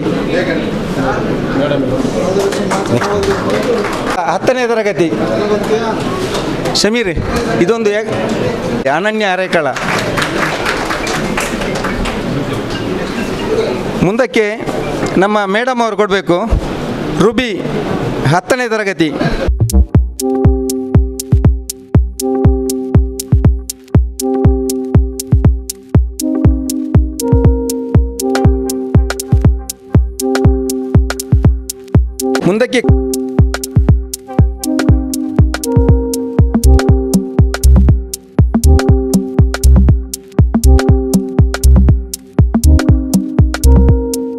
ಹತ್ತನೇ ತರಗತಿ. ಸಮೀರ್ ಇದೊಂದು ಅನನ್ಯ ಅರೆಕಳ. ಮುಂದಕ್ಕೆ ನಮ್ಮ ಮೇಡಮ್ ಅವರು ಕೊಡಬೇಕು. ರುಬಿ ಹತ್ತನೇ ತರಗತಿ. ಮುಂದಕ್ಕೆ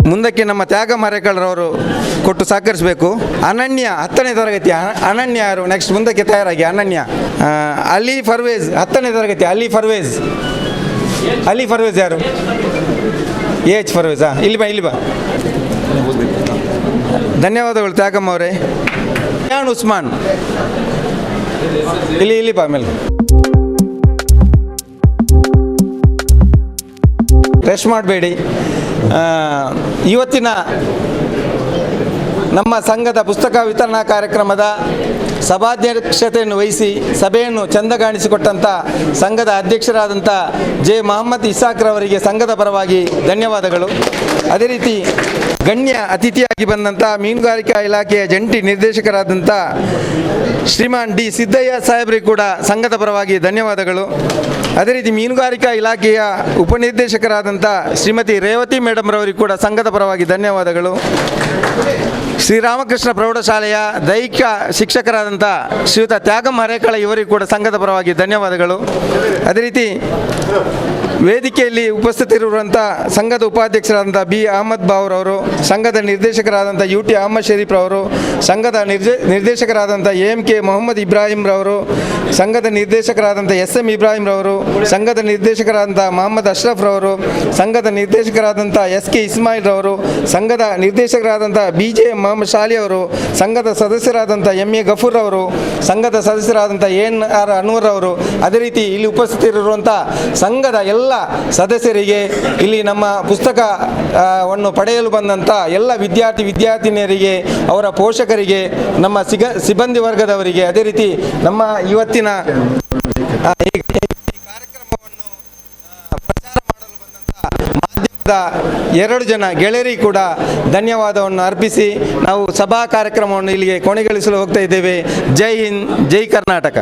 ಮುಂದಕ್ಕೆ ನಮ್ಮ ತ್ಯಾಗ ಮರೇಕಳ್ರವರು ಕೊಟ್ಟು ಸಹಕರಿಸಬೇಕು. ಅನನ್ಯ ಹತ್ತನೇ ತರಗತಿ ಅನನ್ಯ ಯಾರು? ನೆಕ್ಸ್ಟ್ ಮುಂದಕ್ಕೆ ತಯಾರಾಗಿ, ಅನನ್ಯ. ಅಲಿ ಫರ್ವೇಜ್, ಹತ್ತನೇ ತರಗತಿ, ಅಲಿ ಫರ್ವೇಜ್. ಅಲಿ ಫರ್ವೇಜ್ ಯಾರು? ಎ ಎಚ್ ಹಾಂ ಇಲ್ಲಿ ಬಾ ಇಲ್ಲಿ ಬಾ. ಧನ್ಯವಾದಗಳು ತ್ಯಾಗಮ್ಮ ಅವರೇ. ಯಾನ್ ಉಸ್ಮಾನ್? ಇಲ್ಲಿ ಇಲ್ಲಿ ಬಾ ಮೇಲೆ ರೆಸ್ಟ್ ಮಾಡಬೇಡಿ. ಇವತ್ತಿನ ನಮ್ಮ ಸಂಘದ ಪುಸ್ತಕ ವಿತರಣಾ ಕಾರ್ಯಕ್ರಮದ ಸಭಾಧ್ಯಕ್ಷತೆಯನ್ನು ವಹಿಸಿ ಸಭೆಯನ್ನು ಚಂದಗಾಣಿಸಿಕೊಟ್ಟಂಥ ಸಂಘದ ಅಧ್ಯಕ್ಷರಾದಂಥ ಜೆ. ಮಹಮ್ಮದ್ ಇಸಾಕ್ರವರಿಗೆ ಸಂಘದ ಪರವಾಗಿ ಧನ್ಯವಾದಗಳು. ಅದೇ ರೀತಿ ಗಣ್ಯ ಅತಿಥಿಯಾಗಿ ಬಂದಂಥ ಮೀನುಗಾರಿಕಾ ಇಲಾಖೆಯ ಜಂಟಿ ನಿರ್ದೇಶಕರಾದಂಥ ಶ್ರೀಮಾನ್ ಡಿ ಸಿದ್ದಯ್ಯ ಸಾಹೇಬ್ರಿಗೆ ಕೂಡ ಸಂಘದ ಪರವಾಗಿ ಧನ್ಯವಾದಗಳು. ಅದೇ ರೀತಿ ಮೀನುಗಾರಿಕಾ ಇಲಾಖೆಯ ಉಪನಿರ್ದೇಶಕರಾದಂಥ ಶ್ರೀಮತಿ ರೇವತಿ ಮೇಡಮ್ ರವರಿಗೆ ಕೂಡ ಸಂಘದ ಪರವಾಗಿ ಧನ್ಯವಾದಗಳು. ಶ್ರೀರಾಮಕೃಷ್ಣ ಪ್ರೌಢಶಾಲೆಯ ದೈಹಿಕ ಶಿಕ್ಷಕರಾದಂಥ ಶ್ರೀಯುತ ತ್ಯಾಗಂ ಹರೇಕಳ ಇವರಿಗೂ ಕೂಡ ಸಂಘದ ಪರವಾಗಿ ಧನ್ಯವಾದಗಳು. ಅದೇ ರೀತಿ ವೇದಿಕೆಯಲ್ಲಿ ಉಪಸ್ಥಿತರಿರುವಂಥ ಸಂಘದ ಉಪಾಧ್ಯಕ್ಷರಾದಂಥ ಬಿ ಅಹಮದ್ ಬಾವ್ರವರು ಸಂಘದ ನಿರ್ದೇಶಕರಾದಂಥ ಯು ಟಿ ಅಹಮದ್ ಶರೀಫ್ ಅವರು ಸಂಘದ ನಿರ್ದೇ ನಿರ್ದೇಶಕರಾದಂಥ ಎ ಕೆ ಮೊಹಮ್ಮದ್ ಇಬ್ರಾಹಿಂ ರವರು, ಸಂಘದ ನಿರ್ದೇಶಕರಾದಂಥ ಎಸ್ ಎಂ ಇಬ್ರಾಹಿಂ ರವರು, ಸಂಘದ ನಿರ್ದೇಶಕರಾದಂಥ ಮೊಹಮ್ಮದ್ ಅಶ್ರಫ್ ರವರು, ಸಂಘದ ನಿರ್ದೇಶಕರಾದಂಥ ಎಸ್ ಕೆ ಇಸ್ಮಾಯಿಲ್ ರವರು, ಸಂಘದ ನಿರ್ದೇಶಕರಾದಂಥ ಬಿ ಜೆ ಮೊಹಮ್ಮದ್ ಶಾಲಿ ಅವರು, ಸಂಘದ ಸದಸ್ಯರಾದಂಥ ಎಂ ಎ ಗಫೂರ್ ಅವರು ಸಂಘದ ಸದಸ್ಯರಾದಂಥ ಎನ್ ಆರ್ ಅನ್ವರ್ ಅವರು ಅದೇ ರೀತಿ ಇಲ್ಲಿ ಉಪಸ್ಥಿತರಿರುವಂಥ ಸಂಘದ ಎಲ್ಲ ಸದಸ್ಯರಿಗೆ ಇಲ್ಲಿ ನಮ್ಮ ಪುಸ್ತಕವನ್ನು ವನ್ನು ಪಡೆಯಲು ಬಂದಂಥ ಎಲ್ಲ ವಿದ್ಯಾರ್ಥಿ ವಿದ್ಯಾರ್ಥಿನಿಯರಿಗೆ, ಅವರ ಪೋಷಕರಿಗೆ, ನಮ್ಮ ಸಿಗ, ಸಿಬ್ಬಂದಿ ವರ್ಗದವರಿಗೆ, ಅದೇ ರೀತಿ ನಮ್ಮ ಇವತ್ತಿನ ಈ ಕಾರ್ಯಕ್ರಮವನ್ನು ಪ್ರಚಾರ ಮಾಡಲು ಬಂದಂಥ ಮಾಧ್ಯಮದ ಎರಡು ಜನ ಗೆಳೆಯರಿಗೆ ಕೂಡ ಧನ್ಯವಾದವನ್ನು ಅರ್ಪಿಸಿ ನಾವು ಸಭಾ ಕಾರ್ಯಕ್ರಮವನ್ನು ಇಲ್ಲಿಗೆ ಕೊನೆಗೊಳಿಸಲು ಹೋಗ್ತಾ ಇದ್ದೇವೆ. ಜೈ ಹಿಂದ್, ಜೈ ಕರ್ನಾಟಕ.